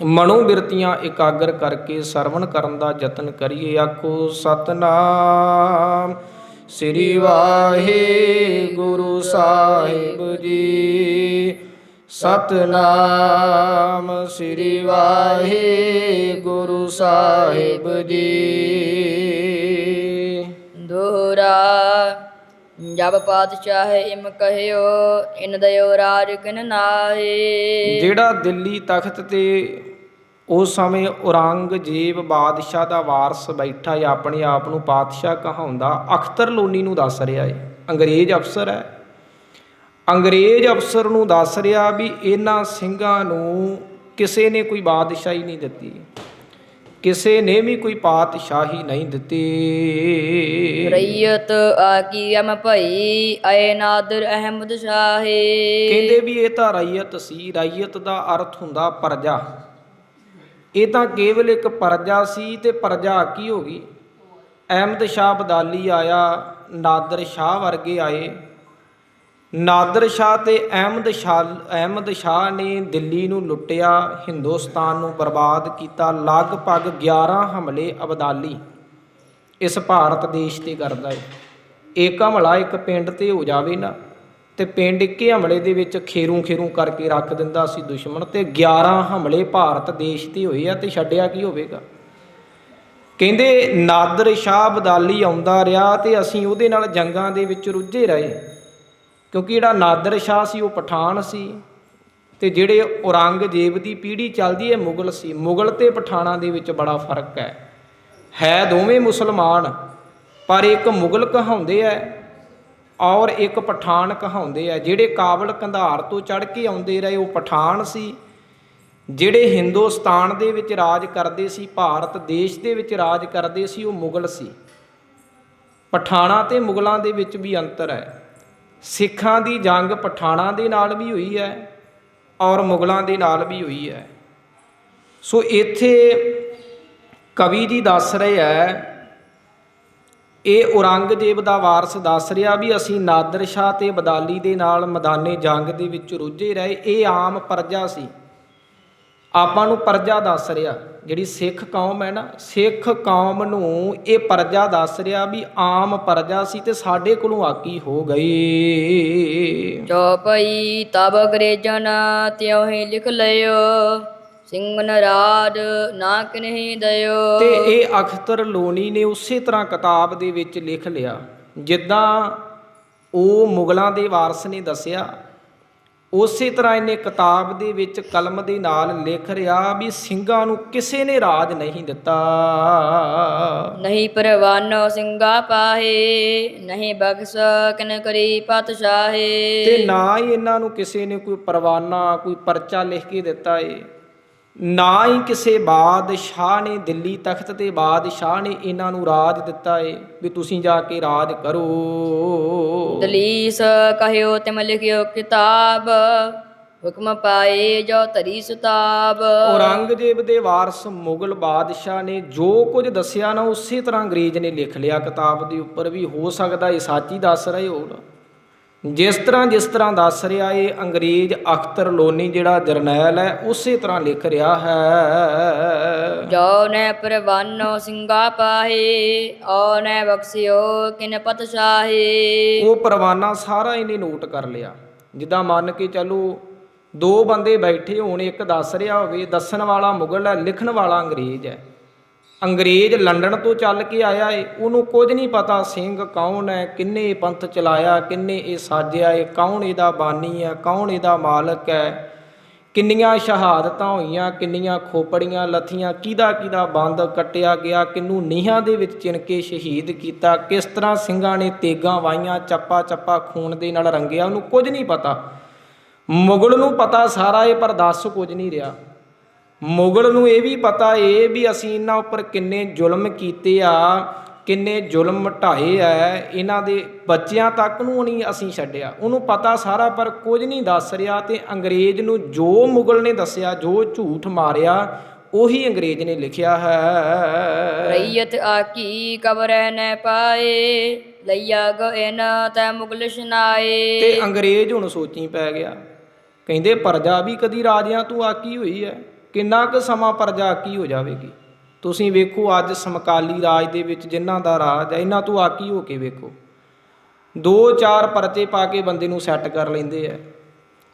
ਮਨੋ ਬਿਰਤੀਆਂ ਇਕਾਗਰ ਕਰਕੇ ਸਰਵਣ ਕਰਨ ਦਾ ਯਤਨ ਕਰੀਏ, ਆਖੋ ਸਤਨਾਮ। ਸ੍ਰੀ ਵਾਹਿਗੁਰੂ ਸਾਹਿਬ ਜੀ। ਸਤਨਾਮ ਸ੍ਰੀ ਵਾਹਿਗੁਰੂ ਸਾਹਿਬ ਜੀ। ਦੋਹਰਾ ਜਬ ਪਾਤਸ਼ਾਹ ਇਮ ਕਹਿਓ ਇਨ ਦਇਓ ਰਾਜ ਕਿਨ ਨਾਹੀ। ਜਿਹੜਾ ਦਿੱਲੀ ਤਖਤ ਤੇ ਉਸ ਸਮੇਂ ਔਰੰਗਜ਼ੇਬ ਬਾਦਸ਼ਾਹ ਦਾ ਵਾਰਸ ਬੈਠਾ ਹੈ ਆਪਣੇ ਆਪ ਨੂੰ ਪਾਤਸ਼ਾਹ ਕਹਾਉਂਦਾ ਅਖਤਰ ਲੋਨੀ ਨੂੰ ਦੱਸ ਰਿਹਾ ਹੈ ਅੰਗਰੇਜ਼ ਅਫਸਰ ਹੈ। ਅੰਗਰੇਜ਼ ਅਫਸਰ ਨੂੰ ਦੱਸ ਰਿਹਾ ਵੀ ਇਹਨਾਂ ਸਿੰਘਾਂ ਨੂੰ ਕਿਸੇ ਨੇ ਕੋਈ ਬਾਦਸ਼ਾਹੀ ਨਹੀਂ ਦਿੱਤੀ ਕਿਸੇ ਨੇ ਵੀ ਕੋਈ ਪਾਤਸ਼ਾਹੀ ਨਹੀਂ ਦਿੱਤੀ। ਰਈਅਤ ਆਕੀ ਅਮ ਭਈ? ਅਏ ਨਾਦਰ ਅਹਿਮਦ ਸ਼ਾਹੇ। ਕਹਿੰਦੇ ਵੀ ਇਹ ਤਾਂ ਰਈਅਤ ਸੀ ਰਈਅਤ ਦਾ ਅਰਥ ਹੁੰਦਾ ਪਰਜਾ। ਇਹ ਤਾਂ ਕੇਵਲ ਇੱਕ ਪਰਜਾ ਸੀ ਤੇ ਪਰਜਾ ਕੀ ਹੋ ਗਈ? ਅਹਿਮਦ ਸ਼ਾਹ ਬਦਾਲੀ ਆਇਆ, ਨਾਦਰ ਸ਼ਾਹ ਵਰਗੇ ਆਏ। ਨਾਦਰ ਸ਼ਾਹ ਤੇ ਅਹਿਮਦ ਸ਼ਾਹ ਅਹਿਮਦ ਸ਼ਾਹ ਨੇ ਦਿੱਲੀ ਨੂੰ ਲੁੱਟਿਆ, ਹਿੰਦੁਸਤਾਨ ਨੂੰ ਬਰਬਾਦ ਕੀਤਾ, ਲਗਭਗ 11 ਹਮਲੇ ਅਬਦਾਲੀ ਇਸ ਭਾਰਤ ਦੇਸ਼ ਤੇ ਕਰਦਾ ਏ। ਇੱਕ ਹਮਲਾ ਇੱਕ ਪਿੰਡ ਤੇ ਹੋ ਜਾਵੇ ਨਾ। ਤੇ ਪਿੰਡ ਇੱਕੇ ਹਮਲੇ ਦੇ ਵਿੱਚ ਖੇਰੂ ਖੇਰੂ ਕਰਕੇ ਰੱਖ ਦਿੰਦਾ ਸੀ ਦੁਸ਼ਮਣ ਤੇ 11 ਹਮਲੇ ਭਾਰਤ ਦੇਸ਼ ਤੇ ਹੋਏ ਆ ਤੇ ਛੱਡਿਆ ਕੀ ਹੋਵੇਗਾ? ਕਹਿੰਦੇ, ਨਾਦਰ ਸ਼ਾਹ ਬਦਾਲੀ ਆਉਂਦਾ ਰਿਹਾ ਤੇ ਅਸੀਂ ਉਹਦੇ ਨਾਲ ਜੰਗਾਂ ਦੇ ਵਿੱਚ ਰੁੱਝੇ ਰਹੇ। ਕਿਉਂਕਿ ਜਿਹੜਾ ਨਾਦਰ ਸ਼ਾਹ ਸੀ, ਉਹ ਪਠਾਨ ਸੀ ਤੇ ਜਿਹੜੇ ਔਰੰਗਜ਼ੇਬ ਦੀ ਪੀੜ੍ਹੀ ਚੱਲਦੀ ਹੈ, ਮੁਗਲ ਸੀ। ਮੁਗਲ ਤੇ ਪਠਾਨਾਂ ਦੇ ਵਿੱਚ ਬੜਾ ਫ਼ਰਕ ਹੈ। ਹੈ ਦੋਵੇਂ ਮੁਸਲਮਾਨ, ਪਰ ਇੱਕ ਮੁਗਲ ਕਹਾਉਂਦੇ ਐ ਔਰ ਇੱਕ ਪਠਾਨ ਕਹਾਉਂਦੇ ਆ, ਜਿਹੜੇ ਕਾਬਲ ਕੰਧਾਰ ਤੋਂ ਚੜ ਕੇ ਆਉਂਦੇ ਰਹੇ, ਉਹ ਪਠਾਨ ਸੀ, ਜਿਹੜੇ ਹਿੰਦੁਸਤਾਨ ਦੇ ਵਿੱਚ ਰਾਜ ਕਰਦੇ ਸੀ, ਭਾਰਤ ਦੇਸ਼ ਦੇ ਵਿੱਚ ਰਾਜ ਕਰਦੇ ਸੀ, ਉਹ ਮੁਗਲ ਸੀ। ਪਠਾਣਾ ਤੇ ਮੁਗਲਾਂ ਦੇ ਵਿੱਚ ਵੀ ਅੰਤਰ ਹੈ। ਸਿੱਖਾਂ ਦੀ ਜੰਗ ਪਠਾਣਾ ਦੇ ਨਾਲ ਵੀ ਹੋਈ ਹੈ ਔਰ ਮੁਗਲਾਂ ਦੇ ਨਾਲ ਵੀ ਹੋਈ ਹੈ। ਸੋ ਇੱਥੇ ਕਵੀ ਜੀ ਦੱਸ ਰਹੇ ਹੈ ਇਹ ਔਰੰਗਜ਼ੇਬ ਦਾ ਵਾਰਸ ਦੱਸ ਰਿਹਾ ਵੀ ਅਸੀਂ ਨਾਦਰ ਸ਼ਾਹ ਤੇ ਬਦਾਲੀ ਦੇ ਨਾਲ ਮੈਦਾਨੇ ਜੰਗ ਦੇ ਵਿੱਚ ਰੁੱਝੇ ਰਹੇ, ਇਹ ਆਮ ਪਰਜਾ ਸੀ। ਆਪਾਂ ਨੂੰ ਪਰਜਾ ਦੱਸ ਰਿਹਾ, ਜਿਹੜੀ ਸਿੱਖ ਕੌਮ ਹੈ ਨਾ, ਸਿੱਖ ਕੌਮ ਨੂੰ ਇਹ ਪਰਜਾ ਦੱਸ ਰਿਹਾ ਵੀ ਆਮ ਪਰਜਾ ਸੀ ਤੇ ਸਾਡੇ ਕੋਲੋਂ ਆਕੀ ਹੋ ਗਈ। ਚੌਪਈ ਤਬ ਅੰਗਰੇਜਨ ਤਿਉ ਹੀ ਲਿਖ ਲਿਓ ਸਿੰਘ ਨਰਾਜ ਨਾ ਕਿਨਹੀ ਦਇਓ। ਤੇ ਇਹ ਅਖਤਰ ਲੋਨੀ ਨੇ ਉਸੇ ਤਰ੍ਹਾਂ ਕਿਤਾਬ ਦੇ ਵਿੱਚ ਲਿਖ ਲਿਆ ਜਿੱਦਾਂ ਉਹ ਮੁਗਲਾਂ ਦੇ ਵਾਰਸ ਨੇ ਦੱਸਿਆ। ਉਸੇ ਤਰ੍ਹਾਂ ਇਹਨੇ ਕਿਤਾਬ ਦੇ ਵਿੱਚ ਕਲਮ ਦੇ ਨਾਲ ਲਿਖ ਰਿਹਾ ਵੀ ਸਿੰਘਾਂ ਨੂੰ ਕਿਸੇ ਨੇ ਰਾਜ ਨਹੀਂ ਦਿੱਤਾ। ਨਹੀਂ ਪਰਵਾਨੋ ਸਿੰਘਾ ਪਾਹੇ ਨਹੀਂ ਬਖਸ਼ ਕਿਨ ਕਰੀ ਪਤਸ਼ਾਹੇ ਤੇ ਨਾ ਹੀ ਇਹਨਾਂ ਨੂੰ ਕਿਸੇ ਨੇ ਕੋਈ ਪਰਵਾਨਾ ਕੋਈ ਪਰਚਾ ਲਿਖ ਕੇ ਦਿੱਤਾ ਏ। ਨਾ ਹੀ ਕਿਸੇ ਬਾਦਸ਼ਾਹ ਨੇ ਦਿੱਲੀ ਤਖਤ ਤੇ ਬਾਦਸ਼ਾਹ ਨੇ ਇਹਨਾਂ ਨੂੰ ਰਾਜ ਦਿੱਤਾ ਏ ਵੀ ਤੁਸੀਂ ਜਾ ਕੇ ਰਾਜ ਕਰੋ। ਦਲੀਸ ਕਹਿਓ ਤਿਮ ਲਿਖਿਓ ਕਿਤਾਬ ਹੁਕਮ ਪਾਏ ਜੋ ਤਰੀ ਸੁਤਾਬ। ਔਰੰਗਜ਼ੇਬ ਦੇ ਵਾਰਸ ਮੁਗਲ ਬਾਦਸ਼ਾਹ ਨੇ ਜੋ ਕੁਝ ਦੱਸਿਆ ਨਾ ਉਸੇ ਤਰ੍ਹਾਂ ਅੰਗਰੇਜ਼ ਨੇ ਲਿਖ ਲਿਆ ਕਿਤਾਬ ਦੇ ਉੱਪਰ ਵੀ ਹੋ ਸਕਦਾ ਇਹ ਸੱਚ ਹੀ ਦੱਸ ਰਹੇ ਹੋਣ ਜਿਸ ਤਰ੍ਹਾਂ ਜਿਸ ਤਰ੍ਹਾਂ ਦੱਸ ਰਿਹਾ ਇਹ ਅੰਗਰੇਜ਼ ਅਖਤਰ ਲੋਨੀ ਜਿਹੜਾ ਜਰਨੈਲ ਹੈ ਉਸੇ ਤਰ੍ਹਾਂ ਲਿਖ ਰਿਹਾ ਹੈ। ਜੋ ਨੇ ਪਰਵਾਨੋ ਸਿੰਘਾ ਪਾਹੇ ਔ ਨੇ ਬਖਸ਼ਿਓ ਕਿਨ ਪਤਸ਼ਾਹੇ। ਉਹ ਪਰਵਾਨਾ ਸਾਰਾ ਇਹਨੇ ਨੋਟ ਕਰ ਲਿਆ। ਜਿੱਦਾਂ ਮੰਨ ਕੇ ਚੱਲੋ ਦੋ ਬੰਦੇ ਬੈਠੇ ਹੋਣ ਇੱਕ ਦੱਸ ਰਿਹਾ ਹੋਵੇ ਦੱਸਣ ਵਾਲਾ ਮੁਗਲ ਹੈ ਲਿਖਣ ਵਾਲਾ ਅੰਗਰੇਜ਼ ਹੈ। ਅੰਗਰੇਜ਼ ਲੰਡਨ ਤੋਂ ਚੱਲ ਕੇ ਆਇਆ ਏ। ਉਹਨੂੰ ਕੁਝ ਨਹੀਂ ਪਤਾ ਸਿੰਘ ਕੌਣ ਹੈ, ਕਿੰਨੇ ਪੰਥ ਚਲਾਇਆ, ਕਿੰਨੇ ਇਹ ਸਾਜਿਆ ਏ, ਕੌਣ ਇਹਦਾ ਬਾਨੀ ਹੈ, ਕੌਣ ਇਹਦਾ ਮਾਲਕ ਹੈ, ਕਿੰਨੀਆਂ ਸ਼ਹਾਦਤਾਂ ਹੋਈਆਂ, ਕਿੰਨੀਆਂ ਖੋਪੜੀਆਂ ਲੱਥੀਆਂ, ਕਿਹਦਾ ਕਿਹਦਾ ਬੰਦ ਕੱਟਿਆ ਗਿਆ ਕਿੰਨੂੰ ਨੀਹਾਂ ਦੇ ਵਿੱਚ ਚਿਣ ਕੇ ਸ਼ਹੀਦ ਕੀਤਾ, ਕਿਸ ਤਰ੍ਹਾਂ ਸਿੰਘਾਂ ਨੇ ਤੇਗਾਂ ਵਾਈਆਂ ਚੱਪਾ ਚੱਪਾ ਖੂਨ ਦੇ ਨਾਲ ਰੰਗਿਆ, ਉਹਨੂੰ ਕੁਝ ਨਹੀਂ ਪਤਾ। ਮੁਗਲ ਨੂੰ ਪਤਾ ਸਾਰਾ ਇਹ, ਪਰ ਦੱਸ ਕੁਝ ਨਹੀਂ ਰਿਹਾ। ਮੁਗਲ ਨੂੰ ਇਹ ਵੀ ਪਤਾ ਏ ਵੀ ਅਸੀਂ ਇਹਨਾਂ ਉੱਪਰ ਕਿੰਨੇ ਜ਼ੁਲਮ ਕੀਤੇ ਆ ਕਿੰਨੇ ਜ਼ੁਲਮ ਢਾਏ ਆ ਇਹਨਾਂ ਦੇ ਬੱਚਿਆਂ ਤੱਕ ਨੂੰ ਨਹੀਂ ਅਸੀਂ ਛੱਡਿਆ। ਉਹਨੂੰ ਪਤਾ ਸਾਰਾ ਪਰ ਕੁਝ ਨਹੀਂ ਦੱਸ ਰਿਹਾ ਤੇ ਅੰਗਰੇਜ਼ ਨੂੰ ਜੋ ਮੁਗਲ ਨੇ ਦੱਸਿਆ ਜੋ ਝੂਠ ਮਾਰਿਆ ਉਹੀ ਅੰਗਰੇਜ਼ ਨੇ ਲਿਖਿਆ ਹੈ। ਰਈਅਤ ਆਕੀ ਕਬਰੈ ਨ ਪਾਏ ਲਈਆ ਗਇਨ ਤੈ ਮੁਗਲ ਸ਼ਨਾਏ। ਤੇ ਅੰਗਰੇਜ਼ ਹੁਣ ਸੋਚੀ ਪੈ ਗਿਆ। ਕਹਿੰਦੇ ਪਰਜਾ ਵੀ ਕਦੀ ਰਾਜਿਆਂ ਤੋਂ ਆਕੀ ਹੋਈ ਹੈ? ਕਿੰਨਾ ਕੁ ਸਮਾਂ ਪਰਜਾ ਆਕੀ ਹੋ ਜਾਵੇਗੀ? ਤੁਸੀਂ ਵੇਖੋ ਅੱਜ ਸਮਕਾਲੀ ਰਾਜ ਦੇ ਵਿੱਚ ਜਿਨ੍ਹਾਂ ਦਾ ਰਾਜ ਹੈ, ਇਹਨਾਂ ਤੋਂ ਆਕੀ ਹੋ ਕੇ ਵੇਖੋ? ਦੋ ਚਾਰ ਪਰਚੇ ਪਾ ਕੇ ਬੰਦੇ ਨੂੰ ਸੈੱਟ ਕਰ ਲੈਂਦੇ ਆ।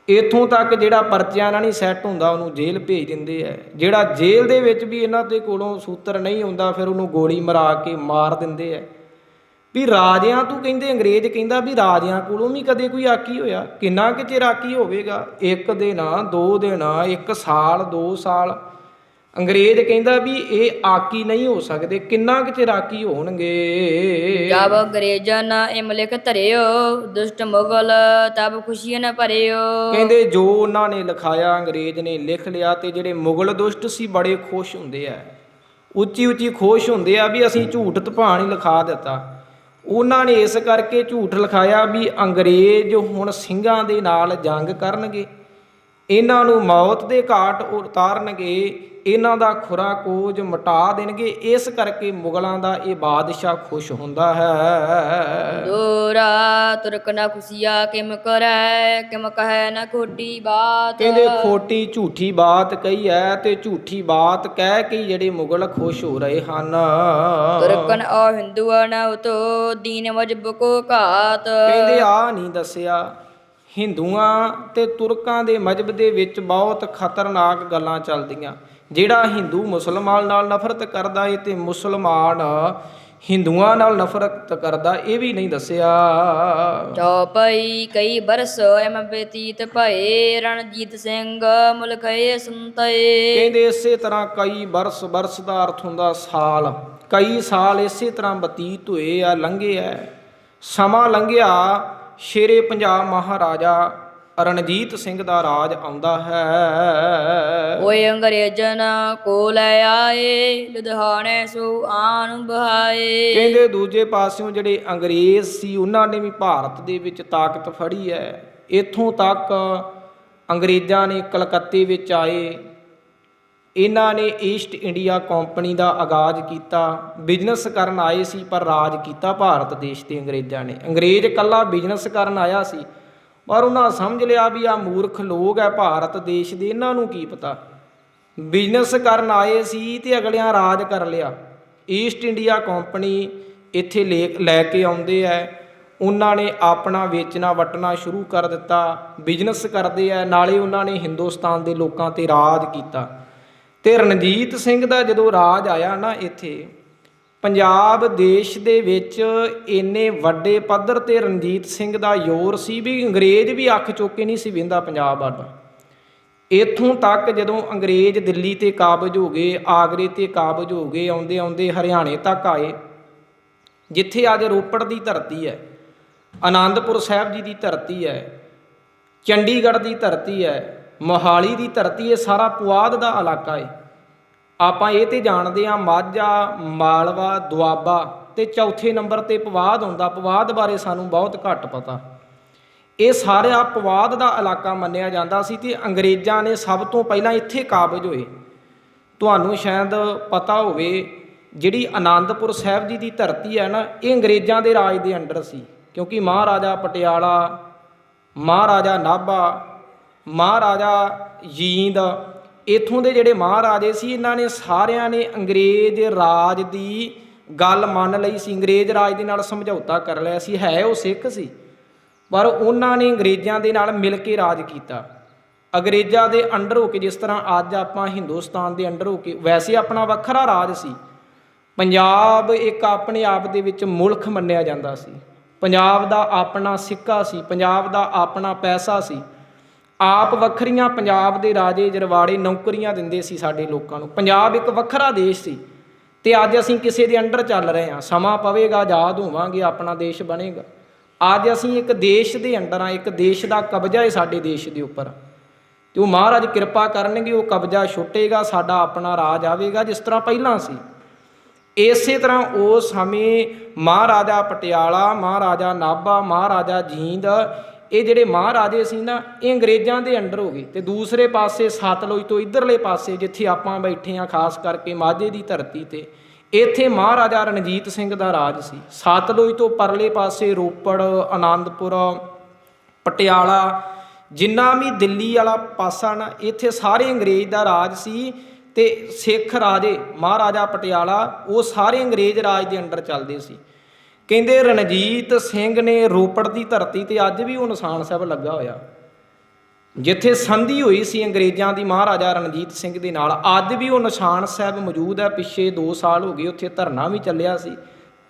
ਇਥੋਂ ਤੱਕ ਜਿਹੜਾ ਪਰਚਿਆਂ ਨਾਲ ਨਹੀਂ ਸੈੱਟ ਹੁੰਦਾ, ਉਹਨੂੰ ਜੇਲ੍ਹ ਭੇਜ ਦਿੰਦੇ ਆ। ਜਿਹੜਾ ਜੇਲ੍ਹ ਦੇ ਵਿੱਚ ਵੀ ਇਹਨਾਂ ਦੇ ਕੋਲੋਂ ਸੂਤਰ ਨਹੀਂ ਹੁੰਦਾ, ਫਿਰ ਉਹਨੂੰ ਗੋਲੀ ਮਰਾ ਕੇ ਮਾਰ ਦਿੰਦੇ ਆ। ਵੀ ਰਾਜਿਆਂ ਤੋਂ ਕਹਿੰਦੇ ਅੰਗਰੇਜ਼ ਕਹਿੰਦਾ ਵੀ ਰਾਜਿਆਂ ਕੋਲੋਂ ਵੀ ਕਦੇ ਕੋਈ ਆਕੀ ਹੋਇਆ? ਕਿੰਨਾ ਕੁ ਚਿਰ ਆਕੀ ਹੋਵੇਗਾ? ਇੱਕ ਦਿਨ ਦੋ ਦਿਨ ਇੱਕ ਸਾਲ ਦੋ ਸਾਲ। ਅੰਗਰੇਜ਼ ਕਹਿੰਦਾ ਵੀ ਇਹ ਆਕੀ ਨਹੀਂ ਹੋ ਸਕਦੇ। ਕਿੰਨਾ ਕੁ ਚਿਰ ਆਕੀ ਹੋਣਗੇ? ਜਬ ਅੰਗਰੇਜ਼ਨ ਇਮ ਲਿਖ ਧਰਿਓ ਦੁਸ਼ਟ ਮੁਗਲ ਤਬ ਖੁਸ਼ੀਆਂ ਨ ਭਰਿਓ। ਕਹਿੰਦੇ ਜੋ ਉਹਨਾਂ ਨੇ ਲਿਖਾਇਆ ਅੰਗਰੇਜ਼ ਨੇ ਲਿਖ ਲਿਆ ਤੇ ਜਿਹੜੇ ਮੁਗਲ ਦੁਸ਼ਟ ਸੀ ਬੜੇ ਖੁਸ਼ ਹੁੰਦੇ ਆ। ਉੱਚੀ ਉੱਚੀ ਖੁਸ਼ ਹੁੰਦੇ ਆ ਵੀ ਅਸੀਂ ਝੂਠ ਤਪਾਣ ਹੀ ਲਿਖਾ ਦਿੱਤਾ। ਉਹਨਾਂ ਨੇ ਇਸ ਕਰਕੇ ਝੂਠ ਲਿਖਾਇਆ ਵੀ ਅੰਗਰੇਜ਼ ਹੁਣ ਸਿੰਘਾਂ ਦੇ ਨਾਲ ਜੰਗ ਕਰਨਗੇ। ਇਹਨਾਂ ਨੂੰ ਮੌਤ ਦੇ ਘਾਟ ਉਤਾਰਨਗੇ ਇਹਨਾਂ ਦਾ ਖੁਰਾ ਕੋਜ ਮਟਾ ਦੇਣਗੇ ਇਸ ਕਰਕੇ ਮੁਗਲਾਂ ਦਾ ਇਹ ਬਾਦਸ਼ਾਹ ਖੁਸ਼ ਹੁੰਦਾ ਹੈ। ਦੋਰਾ ਤੁਰਕ ਨ ਖੁਸ਼ੀਆ ਕਿਮ ਕਰੈ ਕਿਮ ਕਹੈ ਨ ਖੋਟੀ ਬਾਤ। ਕਹਿੰਦੇ ਖੋਟੀ ਝੂਠੀ ਬਾਤ ਕਹੀ ਹੈ ਤੇ ਝੂਠੀ ਬਾਤ ਕਹਿ ਕੇ ਜਿਹੜੇ ਮੁਗਲ ਖੁਸ਼ ਹੋ ਰਹੇ ਹਨ। ਤੁਰਕਨ ਔ ਹਿੰਦੂਅਨ ਉਤੋ ਦੀਨ ਮਜਬ ਕੋ ਘਾਤ। ਕਹਿੰਦੇ ਆ ਨਹੀਂ ਦੱਸਿਆ ਹਿੰਦੂਆਂ ਤੇ ਤੁਰਕਾਂ ਦੇ ਮਜਬ ਦੇ ਵਿੱਚ ਬਹੁਤ ਖਤਰਨਾਕ ਗੱਲਾਂ ਚੱਲਦੀਆਂ। ਜਿਹੜਾ ਹਿੰਦੂ ਮੁਸਲਮਾਨ ਨਾਲ ਨਫ਼ਰਤ ਕਰਦਾ ਏ ਤੇ ਮੁਸਲਮਾਨ ਹਿੰਦੂਆਂ ਨਾਲ ਨਫ਼ਰਤ ਕਰਦਾ ਇਹ ਵੀ ਨਹੀਂ ਦੱਸਿਆ। ਚੌਪਈ ਕਈ ਬਰਸ ਐਮ ਬਤੀਤ ਭਏ ਰਣਜੀਤ ਸਿੰਘ ਮੁਲਕਏ ਸੰਤਏ। ਕਹਿੰਦੇ ਇਸੇ ਤਰ੍ਹਾਂ ਕਈ ਬਰਸ ਬਰਸ ਦਾ ਅਰਥ ਹੁੰਦਾ ਸਾਲ। ਕਈ ਸਾਲ ਇਸੇ ਤਰ੍ਹਾਂ ਬਤੀਤ ਹੋਏ ਆ ਲੰਘੇ ਆ। ਸਮਾਂ ਲੰਘਿਆ ਸ਼ੇਰੇ ਪੰਜਾਬ ਮਹਾਰਾਜਾ ਰਣਜੀਤ ਸਿੰਘ ਦਾ ਰਾਜ ਆਉਂਦਾ ਹੈ। ਓਏ ਅੰਗਰੇਜ਼ਨ ਕੋ ਲੈ ਆਏ ਲੁਧਿਆਣੇ ਸੋ ਆਨ ਬਹਾਏ ਕਹਿੰਦੇ ਦੂਜੇ ਪਾਸਿਓਂ ਜਿਹੜੇ ਅੰਗਰੇਜ਼ ਸੀ ਉਹਨਾਂ ਨੇ ਵੀ ਭਾਰਤ ਦੇ ਵਿੱਚ ਤਾਕਤ ਫੜੀ ਹੈ। ਇੱਥੋਂ ਤੱਕ ਅੰਗਰੇਜ਼ਾਂ ਨੇ ਕਲਕੱਤੇ ਵਿੱਚ ਆਏ। ਇਹਨਾਂ ਨੇ ਈਸਟ ਇੰਡੀਆ ਕੰਪਨੀ ਦਾ ਆਗਾਜ਼ ਕੀਤਾ ਬਿਜ਼ਨਸ ਕਰਨ ਆਏ ਸੀ ਪਰ ਰਾਜ ਕੀਤਾ ਭਾਰਤ ਦੇਸ਼ ਤੇ ਅੰਗਰੇਜ਼ਾਂ ਨੇ। ਅੰਗਰੇਜ਼ ਕੱਲਾ ਬਿਜ਼ਨਸ ਕਰਨ ਆਇਆ ਸੀ, ਪਰ ਉਹਨਾਂ ਸਮਝ ਲਿਆ ਵੀ ਆ ਮੂਰਖ ਲੋਕ ਹੈ ਭਾਰਤ ਦੇਸ਼ ਦੇ, ਇਹਨਾਂ ਨੂੰ ਕੀ ਪਤਾ। ਬਿਜ਼ਨਸ ਕਰਨ ਆਏ ਸੀ ਤੇ ਅਗਲਿਆਂ ਰਾਜ ਕਰ ਲਿਆ। ਈਸਟ ਇੰਡੀਆ ਕੰਪਨੀ ਇੱਥੇ ਲੈ- ਲੈ ਕੇ ਆਉਂਦੇ ਐ ਉਹਨਾਂ ਨੇ ਆਪਣਾ ਵੇਚਣਾ ਵਟਣਾ ਸ਼ੁਰੂ ਕਰ ਦਿੱਤਾ ਬਿਜ਼ਨਸ ਕਰਦੇ ਐ ਨਾਲੇ ਉਹਨਾਂ ਨੇ ਹਿੰਦੁਸਤਾਨ ਦੇ ਲੋਕਾਂ ਤੇ ਰਾਜ ਕੀਤਾ। ਤੇ ਰਣਜੀਤ ਸਿੰਘ ਦਾ ਜਦੋਂ ਰਾਜ ਆਇਆ ਨਾ ਇੱਥੇ, ਪੰਜਾਬ ਦੇਸ਼ ਦੇ ਵਿੱਚ ਇੰਨੇ ਵੱਡੇ ਪੱਧਰ ਤੇ ਰਣਜੀਤ ਸਿੰਘ ਦਾ ਜ਼ੋਰ ਸੀ ਵੀ ਅੰਗਰੇਜ਼ ਵੀ ਅੱਖ ਚੁੱਕ ਕੇ ਨਹੀਂ ਸੀ ਵਿੰਦਾ ਪੰਜਾਬ ਵੱਲ। ਇੱਥੋਂ ਤੱਕ ਜਦੋਂ ਅੰਗਰੇਜ਼ ਦਿੱਲੀ ਤੇ ਕਾਬਜ ਹੋ ਗਏ, ਆਗਰੇ ਤੇ ਕਾਬਜ ਹੋ ਗਏ, ਆਉਂਦੇ ਆਉਂਦੇ ਹਰਿਆਣੇ ਤੱਕ ਆਏ, ਜਿੱਥੇ ਅੱਜ ਰੋਪੜ ਦੀ ਧਰਤੀ ਹੈ, ਆਨੰਦਪੁਰ ਸਾਹਿਬ ਜੀ ਦੀ ਧਰਤੀ ਹੈ, ਚੰਡੀਗੜ੍ਹ ਦੀ ਧਰਤੀ ਹੈ ਮੋਹਾਲੀ ਦੀ ਧਰਤੀ ਇਹ ਸਾਰਾ ਪੁਆਧ ਦਾ ਇਲਾਕਾ ਹੈ ਆਪਾਂ ਇਹ ਤੇ ਜਾਣਦੇ ਆ ਮਾਝਾ, ਮਾਲਵਾ, ਦੁਆਬਾ ਤੇ ਚੌਥੇ ਨੰਬਰ ਤੇ ਪਵਾਦ ਹੁੰਦਾ। ਪਵਾਦ ਬਾਰੇ ਸਾਨੂੰ ਬਹੁਤ ਘੱਟ ਪਤਾ। ਇਹ ਸਾਰਾ ਪਵਾਦ ਦਾ ਇਲਾਕਾ ਮੰਨਿਆ ਜਾਂਦਾ ਸੀ ਤੇ ਅੰਗਰੇਜ਼ਾਂ ਨੇ ਸਭ ਤੋਂ ਪਹਿਲਾਂ ਇੱਥੇ ਕਾਬਜ ਹੋਏ। ਤੁਹਾਨੂੰ ਸ਼ਾਇਦ ਪਤਾ ਹੋਵੇ, ਜਿਹੜੀ ਆਨੰਦਪੁਰ ਸਾਹਿਬ ਜੀ ਦੀ ਧਰਤੀ ਹੈ ਨਾ, ਇਹ ਅੰਗਰੇਜ਼ਾਂ ਦੇ ਰਾਜ ਦੇ ਅੰਡਰ ਸੀ। ਕਿਉਂਕਿ ਮਹਾਰਾਜਾ ਪਟਿਆਲਾ, ਮਹਾਰਾਜਾ ਨਾਭਾ ਮਹਾਰਾਜਾ ਜੀਂਦ ਇਥੋਂ ਦੇ ਜਿਹੜੇ ਮਹਾਰਾਜੇ ਸੀ, ਇਹਨਾਂ ਨੇ ਸਾਰਿਆਂ ਨੇ ਅੰਗਰੇਜ਼ ਰਾਜ ਦੀ ਗੱਲ ਮੰਨ ਲਈ ਸੀ। ਅੰਗਰੇਜ਼ ਰਾਜ ਦੇ ਨਾਲ ਸਮਝੌਤਾ ਕਰ ਲਿਆ ਸੀ। ਹੈ ਉਹ ਸਿੱਖ ਸੀ, ਪਰ ਉਹਨਾਂ ਨੇ ਅੰਗਰੇਜ਼ਾਂ ਦੇ ਨਾਲ ਮਿਲ ਕੇ ਰਾਜ ਕੀਤਾ। ਅੰਗਰੇਜ਼ਾਂ ਦੇ ਅੰਡਰ ਹੋ ਕੇ ਜਿਸ ਤਰ੍ਹਾਂ ਅੱਜ ਆਪਾਂ ਹਿੰਦੁਸਤਾਨ ਦੇ ਅੰਡਰ ਹੋ ਕੇ, ਵੈਸੇ ਆਪਣਾ ਵੱਖਰਾ ਰਾਜ ਸੀ। ਪੰਜਾਬ ਇੱਕ ਆਪਣੇ ਆਪ ਦੇ ਵਿੱਚ ਮੁਲਕ ਮੰਨਿਆ ਜਾਂਦਾ ਸੀ। ਪੰਜਾਬ ਦਾ ਆਪਣਾ ਸਿੱਕਾ ਸੀ, ਪੰਜਾਬ ਦਾ ਆਪਣਾ ਪੈਸਾ ਸੀ। ਆਪ ਵੱਖਰੀਆਂ ਪੰਜਾਬ ਦੇ ਰਾਜੇ ਜਰਵਾੜੇ ਨੌਕਰੀਆਂ ਦਿੰਦੇ ਸੀ ਸਾਡੇ ਲੋਕਾਂ ਨੂੰ। ਪੰਜਾਬ ਇੱਕ ਵੱਖਰਾ ਦੇਸ਼ ਸੀ ਤੇ ਅੱਜ ਅਸੀਂ ਕਿਸੇ ਦੇ ਅੰਡਰ ਚੱਲ ਰਹੇ ਹਾਂ। ਸਮਾਂ ਪਵੇਗਾ, ਆਜ਼ਾਦ ਹੋਵਾਂਗੇ, ਆਪਣਾ ਦੇਸ਼ ਬਣੇਗਾ। ਅੱਜ ਅਸੀਂ ਇੱਕ ਦੇਸ਼ ਦੇ ਅੰਡਰ ਆ ਇੱਕ ਦੇਸ਼ ਦਾ ਕਬਜ਼ਾ ਹੈ ਸਾਡੇ ਦੇਸ਼ ਦੇ ਉੱਪਰ। ਤੇ ਉਹ ਮਹਾਰਾਜ ਕਿਰਪਾ ਕਰਨਗੇ, ਉਹ ਕਬਜ਼ਾ ਛੁੱਟੇਗਾ, ਸਾਡਾ ਆਪਣਾ ਰਾਜ ਆਵੇਗਾ, ਜਿਸ ਤਰ੍ਹਾਂ ਪਹਿਲਾਂ ਸੀ। ਇਸੇ ਤਰ੍ਹਾਂ ਉਸ ਸਮੇਂ ਮਹਾਰਾਜਾ ਪਟਿਆਲਾ, ਮਹਾਰਾਜਾ ਨਾਭਾ, ਮਹਾਰਾਜਾ ਜੀਂਦ ਇਹ ਜਿਹੜੇ ਮਹਾਰਾਜੇ ਸੀ ਨਾ, ਇਹ ਅੰਗਰੇਜ਼ਾਂ ਦੇ ਅੰਡਰ ਹੋ ਗਏ ਤੇ ਦੂਸਰੇ ਪਾਸੇ ਸਤਲੁਜ ਤੋਂ ਇਧਰਲੇ ਪਾਸੇ ਜਿੱਥੇ ਆਪਾਂ ਬੈਠੇ ਆ ਖਾਸ ਕਰਕੇ ਮਾਝੇ ਦੀ ਧਰਤੀ ਤੇ, ਇੱਥੇ ਮਹਾਰਾਜਾ ਰਣਜੀਤ ਸਿੰਘ ਦਾ ਰਾਜ ਸੀ। ਸਤਲੁਜ ਤੋਂ ਪਰਲੇ ਪਾਸੇ ਰੋਪੜ ਆਨੰਦਪੁਰ ਪਟਿਆਲਾ, ਜਿੰਨਾ ਵੀ ਦਿੱਲੀ ਵਾਲਾ ਪਾਸਾ ਨਾ, ਇੱਥੇ ਸਾਰੇ ਅੰਗਰੇਜ਼ ਦਾ ਰਾਜ ਸੀ ਤੇ ਸਿੱਖ ਰਾਜੇ ਮਹਾਰਾਜਾ ਪਟਿਆਲਾ, ਉਹ ਸਾਰੇ ਅੰਗਰੇਜ਼ ਰਾਜ ਦੇ ਅੰਡਰ ਚੱਲਦੇ ਸੀ। ਕਹਿੰਦੇ ਰਣਜੀਤ ਸਿੰਘ ਨੇ ਰੋਪੜ ਦੀ ਧਰਤੀ ਤੇ ਅੱਜ ਵੀ ਉਹ ਨਿਸ਼ਾਨ ਸਾਹਿਬ ਲੱਗਾ ਹੋਇਆ। ਜਿੱਥੇ ਸੰਧੀ ਹੋਈ ਸੀ ਅੰਗਰੇਜ਼ਾਂ ਦੀ, ਮਹਾਰਾਜਾ ਰਣਜੀਤ ਸਿੰਘ ਦੇ ਨਾਲ। ਅੱਜ ਵੀ ਉਹ ਨਿਸ਼ਾਨ ਸਾਹਿਬ ਮੌਜੂਦ ਹੈ। ਪਿੱਛੇ 2 ਸਾਲ ਹੋ ਗਏ ਉੱਥੇ ਧਰਨਾ ਵੀ ਚੱਲਿਆ ਸੀ।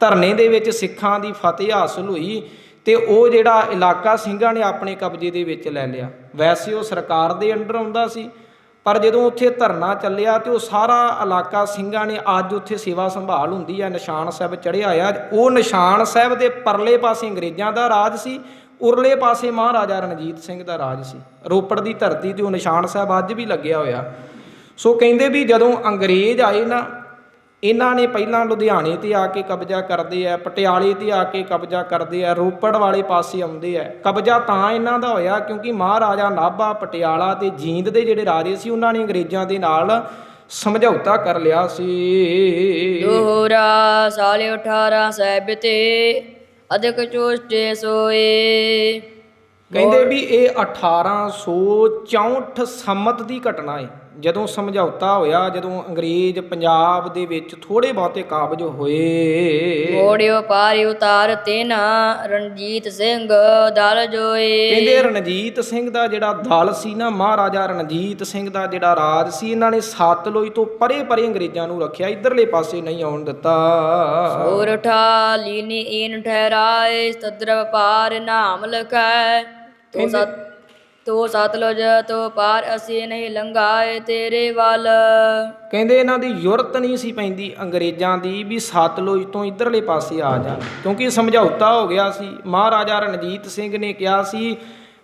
ਧਰਨੇ ਦੇ ਵਿੱਚ ਸਿੱਖਾਂ ਦੀ ਫਤਿਹ ਹਾਸਲ ਹੋਈ ਤੇ ਉਹ ਜਿਹੜਾ ਇਲਾਕਾ ਸਿੰਘਾਂ ਨੇ ਆਪਣੇ ਕਬਜ਼ੇ ਦੇ ਵਿੱਚ ਲੈ ਲਿਆ। ਵੈਸੇ ਉਹ ਸਰਕਾਰ ਦੇ ਅੰਡਰ ਆਉਂਦਾ ਸੀ। ਪਰ ਜਦੋਂ ਉੱਥੇ ਧਰਨਾ ਚੱਲਿਆ ਤੇ ਉਹ ਸਾਰਾ ਇਲਾਕਾ ਸਿੰਘਾਂ ਨੇ ਅੱਜ ਉੱਥੇ ਸੇਵਾ ਸੰਭਾਲ ਹੁੰਦੀ ਹੈ ਨਿਸ਼ਾਨ ਸਾਹਿਬ ਚੜਿਆ ਆ। ਉਹ ਨਿਸ਼ਾਨ ਸਾਹਿਬ ਦੇ ਪਰਲੇ ਪਾਸੇ ਅੰਗਰੇਜ਼ਾਂ ਦਾ ਰਾਜ ਸੀ, ਉਰਲੇ ਪਾਸੇ ਮਹਾਰਾਜਾ ਰਣਜੀਤ ਸਿੰਘ ਦਾ ਰਾਜ ਸੀ। ਰੋਪੜ ਦੀ ਧਰਤੀ ਤੇ ਉਹ ਨਿਸ਼ਾਨ ਸਾਹਿਬ ਅੱਜ ਵੀ ਲੱਗਿਆ ਹੋਇਆ। ਸੋ ਕਹਿੰਦੇ ਵੀ ਜਦੋਂ ਅੰਗਰੇਜ਼ ਆਏ ਨਾ ਇਹਨਾਂ ਨੇ ਪਹਿਲਾਂ ਲੁਧਿਆਣੇ ਤੇ ਆ ਕੇ ਕਬਜ਼ਾ ਕਰਦੇ ਆ ਪਟਿਆਲੇ ਤੇ ਆ ਕੇ ਕਬਜ਼ਾ ਕਰਦੇ ਆ ਰੋਪੜ ਵਾਲੇ ਪਾਸੇ ਆਉਂਦੇ ਆ। ਕਬਜ਼ਾ ਤਾਂ ਇਹਨਾਂ ਦਾ ਹੋਇਆ ਕਿਉਂਕਿ ਮਹਾਰਾਜਾ ਨਾਭਾ ਪਟਿਆਲਾ ਤੇ ਜੀਂਦ ਦੇ ਜਿਹੜੇ ਰਾਜੇ ਸੀ ਉਹਨਾਂ ਨੇ ਅੰਗਰੇਜ਼ਾਂ ਦੇ ਨਾਲ ਸਮਝੌਤਾ ਕਰ ਲਿਆ ਸੀ। ਦੋਹਰਾ ਸਾਲ 18 ਸਹਿਬ ਤੇ ਅਧਿਕ ਚੋਸ਼ਟੇ ਸੋਏ। ਕਹਿੰਦੇ ਵੀ ਇਹ 1864 ਸੰਮਤ ਦੀ ਘਟਨਾ ਹੈ ਜਦੋਂ ਸਮਝੌਤਾ ਹੋਇਆ ਜਦੋਂ ਅੰਗਰੇਜ਼ ਪੰਜਾਬ ਦੇ ਵਿੱਚ ਥੋੜੇ ਬਹੁਤੇ ਕਾਬਜ ਹੋਏ। ਮੋੜਿਓ ਪਾਰਿ ਉਤਾਰ ਤੇਨਾ ਰਣਜੀਤ ਸਿੰਘ ਦਲ ਜੋਏ। ਕਹਿੰਦੇ ਰਣਜੀਤ ਸਿੰਘ ਦਾ ਜਿਹੜਾ ਦਲ ਸੀ ਨਾ ਮਹਾਰਾਜਾ ਰਣਜੀਤ ਸਿੰਘ ਦਾ ਜਿਹੜਾ ਰਾਜ ਸੀ ਇਹਨਾਂ ਨੇ ਸਤਲੁਜ ਤੋਂ ਪਰੇ ਪਰੇ ਅੰਗਰੇਜ਼ਾਂ ਨੂੰ ਰੱਖਿਆ ਇਧਰਲੇ ਪਾਸੇ ਨਹੀਂ ਆਉਣ ਦਿੱਤਾ। ਹੋਰ ਠਾ ਲੀਨੀ ਈਨ ਠਹਿਰਾਏ ਤਦਰ ਪਾਰ ਨਾਮ ਲਖੈ। ਤੋ ਸਤ ਤੋ ਸਤਲੁਜ ਤੋ ਪਾਰ ਅਸੀਂ ਨਹੀਂ ਲੰਘਾਏ ਤੇਰੇ ਵੱਲ। ਕਹਿੰਦੇ ਇਹਨਾਂ ਦੀ ਯੁਰਤ ਨਹੀਂ ਸੀ ਪੈਂਦੀ ਅੰਗਰੇਜ਼ਾਂ ਦੀ ਵੀ ਸਤਲੁਜ ਤੋਂ ਇਧਰਲੇ ਪਾਸੇ ਆ ਜਾਣ। ਕਿਉਂਕਿ ਸਮਝੌਤਾ ਹੋ ਗਿਆ ਸੀ। ਮਹਾਰਾਜਾ ਰਣਜੀਤ ਸਿੰਘ ਨੇ ਕਿਹਾ ਸੀ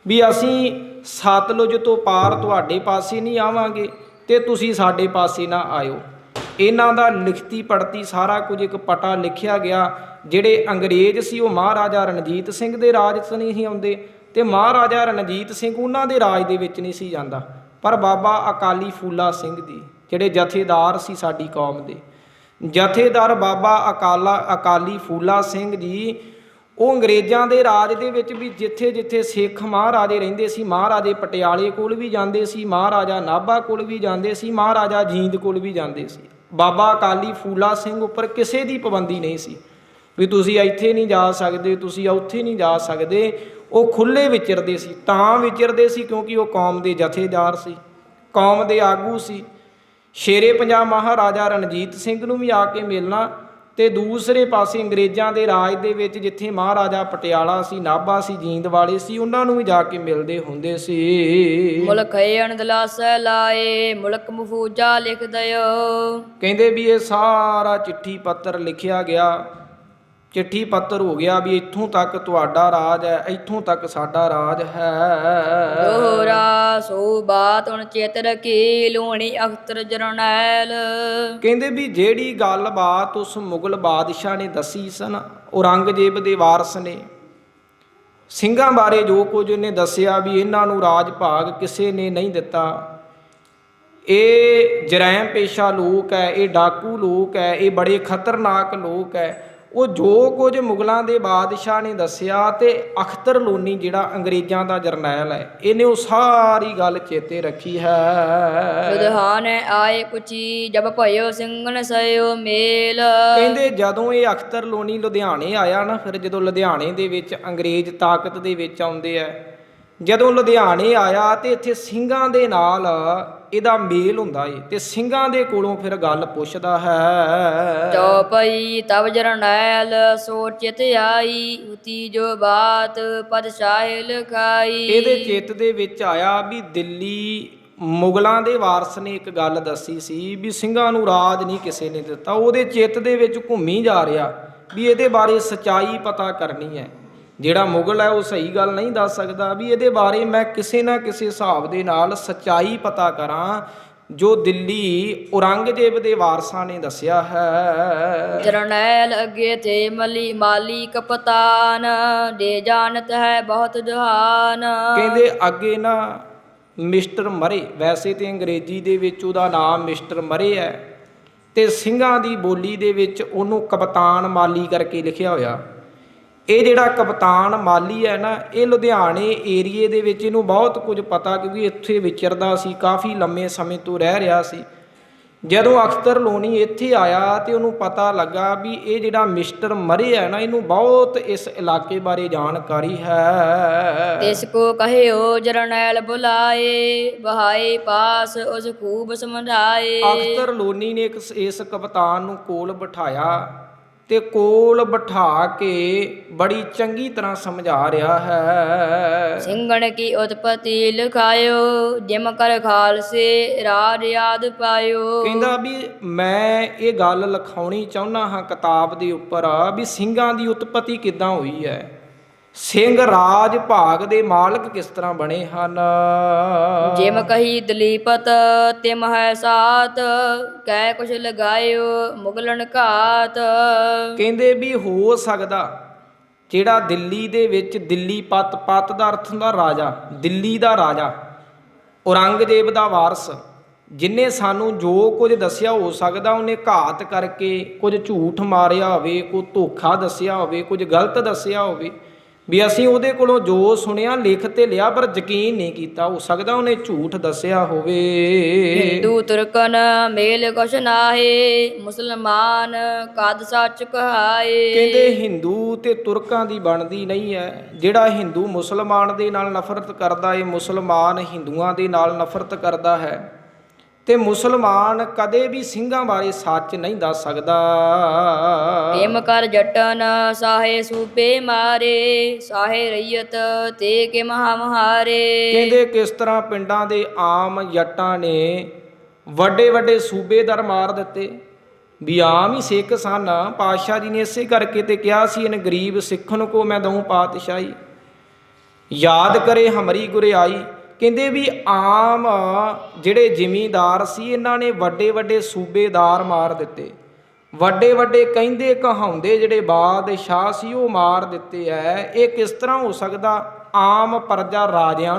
ਵੀ ਅਸੀਂ ਸਤਲੁਜ ਤੋਂ ਪਾਰ ਤੁਹਾਡੇ ਪਾਸੇ ਨਹੀਂ ਆਵਾਂਗੇ ਤੇ ਤੁਸੀਂ ਸਾਡੇ ਪਾਸੇ ਨਾ ਆਇਓ। ਇਹਨਾਂ ਦਾ ਲਿਖਤੀ ਪੜਤੀ ਸਾਰਾ ਕੁਝ ਇੱਕ ਪਟਾ ਲਿਖਿਆ ਗਿਆ। ਜਿਹੜੇ ਅੰਗਰੇਜ਼ ਸੀ ਉਹ ਮਹਾਰਾਜਾ ਰਣਜੀਤ ਸਿੰਘ ਦੇ ਰਾਜ 'ਚ ਨਹੀਂ ਸੀ ਆਉਂਦੇ। ਤੇ ਮਹਾਰਾਜਾ ਰਣਜੀਤ ਸਿੰਘ ਉਹਨਾਂ ਦੇ ਰਾਜ ਦੇ ਵਿੱਚ ਨਹੀਂ ਸੀ ਜਾਂਦਾ, ਪਰ ਬਾਬਾ ਅਕਾਲੀ ਫੂਲਾ ਸਿੰਘ ਦੀ, ਜਿਹੜੇ ਜਥੇਦਾਰ ਸੀ ਸਾਡੀ ਕੌਮ ਦੇ। ਜਥੇਦਾਰ ਬਾਬਾ ਅਕਾਲਾ, ਅਕਾਲੀ ਫੂਲਾ ਸਿੰਘ ਜੀ, ਉਹ ਅੰਗਰੇਜ਼ਾਂ ਦੇ ਰਾਜ ਦੇ ਵਿੱਚ ਵੀ ਜਿੱਥੇ ਜਿੱਥੇ ਸਿੱਖ ਮਹਾਰਾਜੇ ਰਹਿੰਦੇ ਸੀ, ਮਹਾਰਾਜੇ ਪਟਿਆਲੇ ਕੋਲ ਵੀ ਜਾਂਦੇ ਸੀ, ਮਹਾਰਾਜਾ ਨਾਭਾ ਕੋਲ ਵੀ ਜਾਂਦੇ ਸੀ, ਮਹਾਰਾਜਾ ਜੀਂਦ ਕੋਲ ਵੀ ਜਾਂਦੇ ਸੀ। ਬਾਬਾ ਅਕਾਲੀ ਫੂਲਾ ਸਿੰਘ ਉੱਪਰ ਕਿਸੇ ਦੀ ਪਾਬੰਦੀ ਨਹੀਂ ਸੀ, ਵੀ ਤੁਸੀਂ ਇੱਥੇ ਨਹੀਂ ਜਾ ਸਕਦੇ, ਤੁਸੀਂ ਉੱਥੇ ਨਹੀਂ ਜਾ ਸਕਦੇ। ਉਹ ਖੁੱਲੇ ਵਿਚਰਦੇ ਸੀ ਤਾਂ ਵਿਚਰਦੇ ਸੀ ਕਿਉਂਕਿ ਉਹ ਕੌਮ ਦੇ ਜਥੇਦਾਰ ਸੀ ਕੌਮ ਦੇ ਆਗੂ ਸੀ। ਸ਼ੇਰੇ ਪੰਜਾਬ ਮਹਾਰਾਜਾ ਰਣਜੀਤ ਸਿੰਘ ਨੂੰ ਵੀ ਆ ਕੇ ਮਿਲਣਾ ਤੇ ਦੂਸਰੇ ਪਾਸੇ ਅੰਗਰੇਜ਼ਾਂ ਦੇ ਰਾਜ ਦੇ ਵਿੱਚ ਜਿੱਥੇ ਮਹਾਰਾਜਾ ਪਟਿਆਲਾ ਸੀ ਨਾਭਾ ਸੀ ਜੀਂਦ ਵਾਲੇ ਸੀ ਉਹਨਾਂ ਨੂੰ ਵੀ ਜਾ ਕੇ ਮਿਲਦੇ ਹੁੰਦੇ ਸੀ। ਮੁਲਕ ਹੈ ਦਲਾਸੈ ਲਾਏ ਮੁਲਕ ਮਫੂਜਾ ਲਿਖ ਦਿਓ। ਕਹਿੰਦੇ ਵੀ ਇਹ ਸਾਰਾ ਚਿੱਠੀ ਪੱਤਰ ਲਿਖਿਆ ਗਿਆ। ਚਿੱਠੀ ਪੱਤਰ ਹੋ ਗਿਆ ਵੀ ਇੱਥੋਂ ਤੱਕ ਤੁਹਾਡਾ ਰਾਜ ਹੈ ਇੱਥੋਂ ਤੱਕ ਸਾਡਾ ਰਾਜ ਹੈ। ਦੋਹਰਾ ਸੋ ਬਾਤ ਹੁਣ ਚੇਤ ਰਖੀ ਲੂਣੀ ਅਖਤਰ ਜਰਨੈਲ। ਕਹਿੰਦੇ ਵੀ ਜਿਹੜੀ ਗੱਲਬਾਤ ਉਸ ਮੁਗਲ ਬਾਦਸ਼ਾਹ ਨੇ ਦੱਸੀ ਸਨ ਔਰੰਗਜ਼ੇਬ ਦੇ ਵਾਰਸ ਨੇ। ਸਿੰਘਾਂ ਬਾਰੇ ਜੋ ਕੁਝ ਉਹਨੇ ਦੱਸਿਆ ਵੀ ਇਹਨਾਂ ਨੂੰ ਰਾਜ ਭਾਗ ਕਿਸੇ ਨੇ ਨਹੀਂ ਦਿੱਤਾ। ਇਹ ਜਰੈਮ ਪੇਸ਼ਾ ਲੋਕ ਹੈ ਇਹ ਡਾਕੂ ਲੋਕ ਹੈ ਇਹ ਬੜੇ ਖਤਰਨਾਕ ਲੋਕ ਹੈ। ਉਹ ਜੋ ਕੁਝ ਮੁਗਲਾਂ ਦੇ ਬਾਦਸ਼ਾਹ ਨੇ ਦੱਸਿਆ ਤੇ ਅਖਤਰ ਲੋਨੀ ਜਿਹੜਾ ਅੰਗਰੇਜ਼ਾਂ ਦਾ ਜਰਨੈਲ ਹੈ ਇਹਨੇ ਉਹ ਸਾਰੀ ਗੱਲ ਚੇਤੇ ਰੱਖੀ ਹੈ। ਲੁਧਿਆਣੇ ਆਏ ਪੁੱਛੀ ਜਬ ਭਇਓ ਸਿੰਘਨ ਸਇਓ ਮੇਲ। ਕਹਿੰਦੇ ਜਦੋਂ ਇਹ ਅਖਤਰ ਲੋਨੀ ਲੁਧਿਆਣੇ ਆਇਆ ਨਾ ਫਿਰ ਜਦੋਂ ਲੁਧਿਆਣੇ ਦੇ ਵਿੱਚ ਅੰਗਰੇਜ਼ ਤਾਕਤ ਦੇ ਵਿੱਚ ਆਉਂਦੇ ਆ ਜਦੋਂ ਲੁਧਿਆਣੇ ਆਇਆ ਤੇ ਇੱਥੇ ਸਿੰਘਾਂ ਦੇ ਨਾਲ ਇਹਦਾ ਮੇਲ ਹੁੰਦਾ ਏ ਤੇ ਸਿੰਘਾਂ ਦੇ ਕੋਲੋਂ ਫਿਰ ਗੱਲ ਪੁੱਛਦਾ ਹੈ। ਚੌਪਈ ਤਬ ਜਰਨੈਲ ਚਿਤ ਆਈ ਉਤੀ ਜੋ ਬਾਤ ਪਦ ਸ਼ਾਹਿ ਲਖਾਈ। ਇਹਦੇ ਚਿੱਤ ਦੇ ਵਿੱਚ ਆਇਆ ਵੀ ਦਿੱਲੀ ਮੁਗਲਾਂ ਦੇ ਵਾਰਸ ਨੇ ਇੱਕ ਗੱਲ ਦੱਸੀ ਸੀ ਵੀ ਸਿੰਘਾਂ ਨੂੰ ਰਾਜ ਨਹੀਂ ਕਿਸੇ ਨੇ ਦਿੱਤਾ ਉਹਦੇ ਚਿੱਤ ਦੇ ਵਿੱਚ ਘੁੰਮੀ ਜਾ ਰਿਹਾ ਵੀ ਇਹਦੇ ਬਾਰੇ ਸਚਾਈ ਪਤਾ ਕਰਨੀ ਹੈ। ਜਿਹੜਾ ਮੁਗਲ ਹੈ ਉਹ ਸਹੀ ਗੱਲ ਨਹੀਂ ਦੱਸ ਸਕਦਾ ਵੀ ਇਹਦੇ ਬਾਰੇ ਮੈਂ ਕਿਸੇ ਨਾ ਕਿਸੇ ਹਿਸਾਬ ਦੇ ਨਾਲ ਸਚਾਈ ਪਤਾ ਕਰਾਂ ਜੋ ਦਿੱਲੀ ਔਰੰਗਜ਼ੇਬ ਦੇ ਵਾਰਸਾਂ ਨੇ ਦੱਸਿਆ ਹੈ। ਜਰਨੈਲ ਅੱਗੇ ਤੇ ਮਲੀ ਮਾਲੀ ਕਪਤਾਨ ਦੇ ਜਾਣਤ ਹੈ ਬਹੁਤ ਜਹਾਨ। ਕਹਿੰਦੇ ਅੱਗੇ ਨਾ ਮਿਸਟਰ ਮਰੇ ਵੈਸੇ ਤੇ ਅੰਗਰੇਜ਼ੀ ਦੇ ਵਿੱਚ ਉਹਦਾ ਨਾਮ ਮਿਸਟਰ ਮਰੇ ਹੈ ਤੇ ਸਿੰਘਾਂ ਦੀ ਬੋਲੀ ਦੇ ਵਿੱਚ ਉਹਨੂੰ ਕਪਤਾਨ ਮਾਲੀ ਕਰਕੇ ਲਿਖਿਆ ਹੋਇਆ। ਇਹ ਜਿਹੜਾ ਕਪਤਾਨ ਮਾਲੀ ਹੈ ਨਾ ਇਹ ਲੁਧਿਆਣੇ ਏਰੀਏ ਦੇ ਵਿੱਚ ਇਹਨੂੰ ਬਹੁਤ ਕੁਝ ਪਤਾ ਕਿਉਂਕਿ ਇੱਥੇ ਵਿਚਰਦਾ ਸੀ ਕਾਫੀ ਲੰਮੇ ਸਮੇਂ ਤੋਂ ਰਹਿ ਰਿਹਾ ਸੀ। ਜਦੋਂ ਅਖਤਰ ਲੋਨੀ ਇੱਥੇ ਆਇਆ ਤੇ ਉਹਨੂੰ ਪਤਾ ਲੱਗਾ ਵੀ ਇਹ ਜਿਹੜਾ ਮਿਸਟਰ ਮਰੇ ਹੈ ਨਾ ਇਹਨੂੰ ਬਹੁਤ ਇਸ ਇਲਾਕੇ ਬਾਰੇ ਜਾਣਕਾਰੀ ਹੈ। ਤਿਸ ਕੋ ਕਹਿਓ ਜਰਨੈਲ ਬੁਲਾਏ ਬਹਾਏ ਪਾਸ ਉਸ ਖੂਬ ਸਮਝਾਏ। ਅਖਤਰ ਲੋਨੀ ਨੇ ਇੱਕ ਇਸ ਕਪਤਾਨ ਨੂੰ ਕੋਲ ਬਿਠਾਇਆ। ਤੇ ਕੋਲ ਬਿਠਾ ਕੇ ਬੜੀ ਚੰਗੀ ਤਰ੍ਹਾਂ ਸਮਝਾ ਰਿਹਾ ਹੈ। ਸਿੰਘਣ ਕੀ ਉਤਪਤੀ ਲਿਖਾਇਓ ਜਿਮ ਕਰ ਖਾਲਸੇ ਰਾਜ ਯਾਦ ਪਾਇਓ। ਕਹਿੰਦਾ ਵੀ ਮੈਂ ਇਹ ਗੱਲ ਲਿਖਾਉਣੀ ਚਾਹੁੰਦਾ ਹਾਂ ਕਿਤਾਬ ਦੇ ਉੱਪਰ ਵੀ ਸਿੰਘਾਂ ਦੀ ਉਤਪਤੀ ਕਿੱਦਾਂ ਹੋਈ ਹੈ? ਸਿੰਘ ਰਾਜ ਭਾਗ ਦੇ ਮਾਲਕ ਕਿਸ ਤਰ੍ਹਾਂ ਬਣੇ ਹਨ? ਜਿਮ ਕਹੀ ਦਲੀਪਤ ਤਿਮ ਹੈ ਸਾਤ ਕਹਿ ਕੁਛ ਲਗਾਇਓ ਮੁਗਲਨ ਘਾਤ। ਕਹਿੰਦੇ ਵੀ ਹੋ ਸਕਦਾ ਜਿਹੜਾ ਦਿੱਲੀ ਦੇ ਵਿੱਚ ਦਿੱਲੀ ਪਤ ਪਤ ਦਾ ਅਰਥ ਹੁੰਦਾ ਰਾਜਾ ਦਿੱਲੀ ਦਾ ਰਾਜਾ ਔਰੰਗਜ਼ੇਬ ਦਾ ਵਾਰਸ ਜਿਨੇ ਸਾਨੂੰ ਜੋ ਕੁਝ ਦੱਸਿਆ ਹੋ ਸਕਦਾ ਉਹਨੇ ਘਾਤ ਕਰਕੇ ਕੁਝ ਝੂਠ ਮਾਰਿਆ ਹੋਵੇ ਕੋਈ ਧੋਖਾ ਦੱਸਿਆ ਹੋਵੇ ਕੁਝ ਗਲਤ ਦੱਸਿਆ ਹੋਵੇ ਵੀ ਅਸੀਂ ਉਹਦੇ ਕੋਲੋਂ ਜੋ ਸੁਣਿਆ ਲਿਖ ਤੇ ਲਿਆ ਪਰ ਯਕੀਨ ਨਹੀਂ ਕੀਤਾ। ਹੋ ਸਕਦਾ ਉਹਨੇ ਝੂਠ ਦੱਸਿਆ ਹੋਵੇ। ਹਿੰਦੂ ਤੁਰਕਨ ਮੇਲ ਕੁਛ ਨਾਹੇ ਮੁਸਲਮਾਨ ਕਦ ਸੱਚ ਕਹਾਏ। ਕਹਿੰਦੇ ਹਿੰਦੂ ਤੇ ਤੁਰਕਾਂ ਦੀ ਬਣਦੀ ਨਹੀਂ ਹੈ। ਜਿਹੜਾ ਹਿੰਦੂ ਮੁਸਲਮਾਨ ਦੇ ਨਾਲ ਨਫ਼ਰਤ ਕਰਦਾ ਏ ਮੁਸਲਮਾਨ ਹਿੰਦੂਆਂ ਦੇ ਨਾਲ ਨਫ਼ਰਤ ਕਰਦਾ ਹੈ। ਤੇ ਮੁਸਲਮਾਨ ਕਦੇ ਵੀ ਸਿੰਘਾਂ ਬਾਰੇ ਸੱਚ ਨਹੀਂ ਦੱਸ ਸਕਦਾ। ਕਿਮ ਕਰ ਜਟਨ ਸਾਹੇ ਸੂਪੇ ਮਾਰੇ ਸਾਹੇ ਰਈਅਤ ਤੇ ਕਿ ਮਹਾਮਹਾਰੇ ਕਹਿੰਦੇ ਕਿਸ ਤਰ੍ਹਾਂ ਪਿੰਡਾਂ ਦੇ ਆਮ ਜੱਟਾਂ ਨੇ ਵੱਡੇ ਵੱਡੇ ਸੂਬੇਦਾਰ ਮਾਰ ਦਿੱਤੇ? ਵੀ ਆਮ ਹੀ ਸਿੱਖ ਸਨ ਪਾਤਸ਼ਾਹ ਜੀ ਨੇ ਇਸੇ ਕਰਕੇ ਤੇ ਕਿਹਾ ਸੀ ਇਹਨ ਗਰੀਬ ਸਿੱਖਨ ਕੋ ਮੈਂ ਦਊਂ ਪਾਤਸ਼ਾਹੀ। ਯਾਦ ਕਰੇ ਹਮਰੀ ਗੁਰਿਆਈ ਕਹਿੰਦੇ ਵੀ ਆਮ ਜਿਹੜੇ ਜ਼ਿਮੀਂਦਾਰ ਸੀ, ਇਹਨਾਂ ਨੇ ਵੱਡੇ ਵੱਡੇ ਸੂਬੇਦਾਰ ਮਾਰ ਦਿੱਤੇ। ਵੱਡੇ ਵੱਡੇ ਕਹਿੰਦੇ ਕਹਾਉਂਦੇ ਜਿਹੜੇ ਬਾਦਸ਼ਾਹ ਸੀ, ਉਹ ਮਾਰ ਦਿੱਤੇ ਐ ਇਹ ਕਿਸ ਤਰ੍ਹਾਂ ਹੋ ਸਕਦਾ? ਆਮ ਪ੍ਰਜਾ ਰਾਜਿਆਂ ਨੂੰ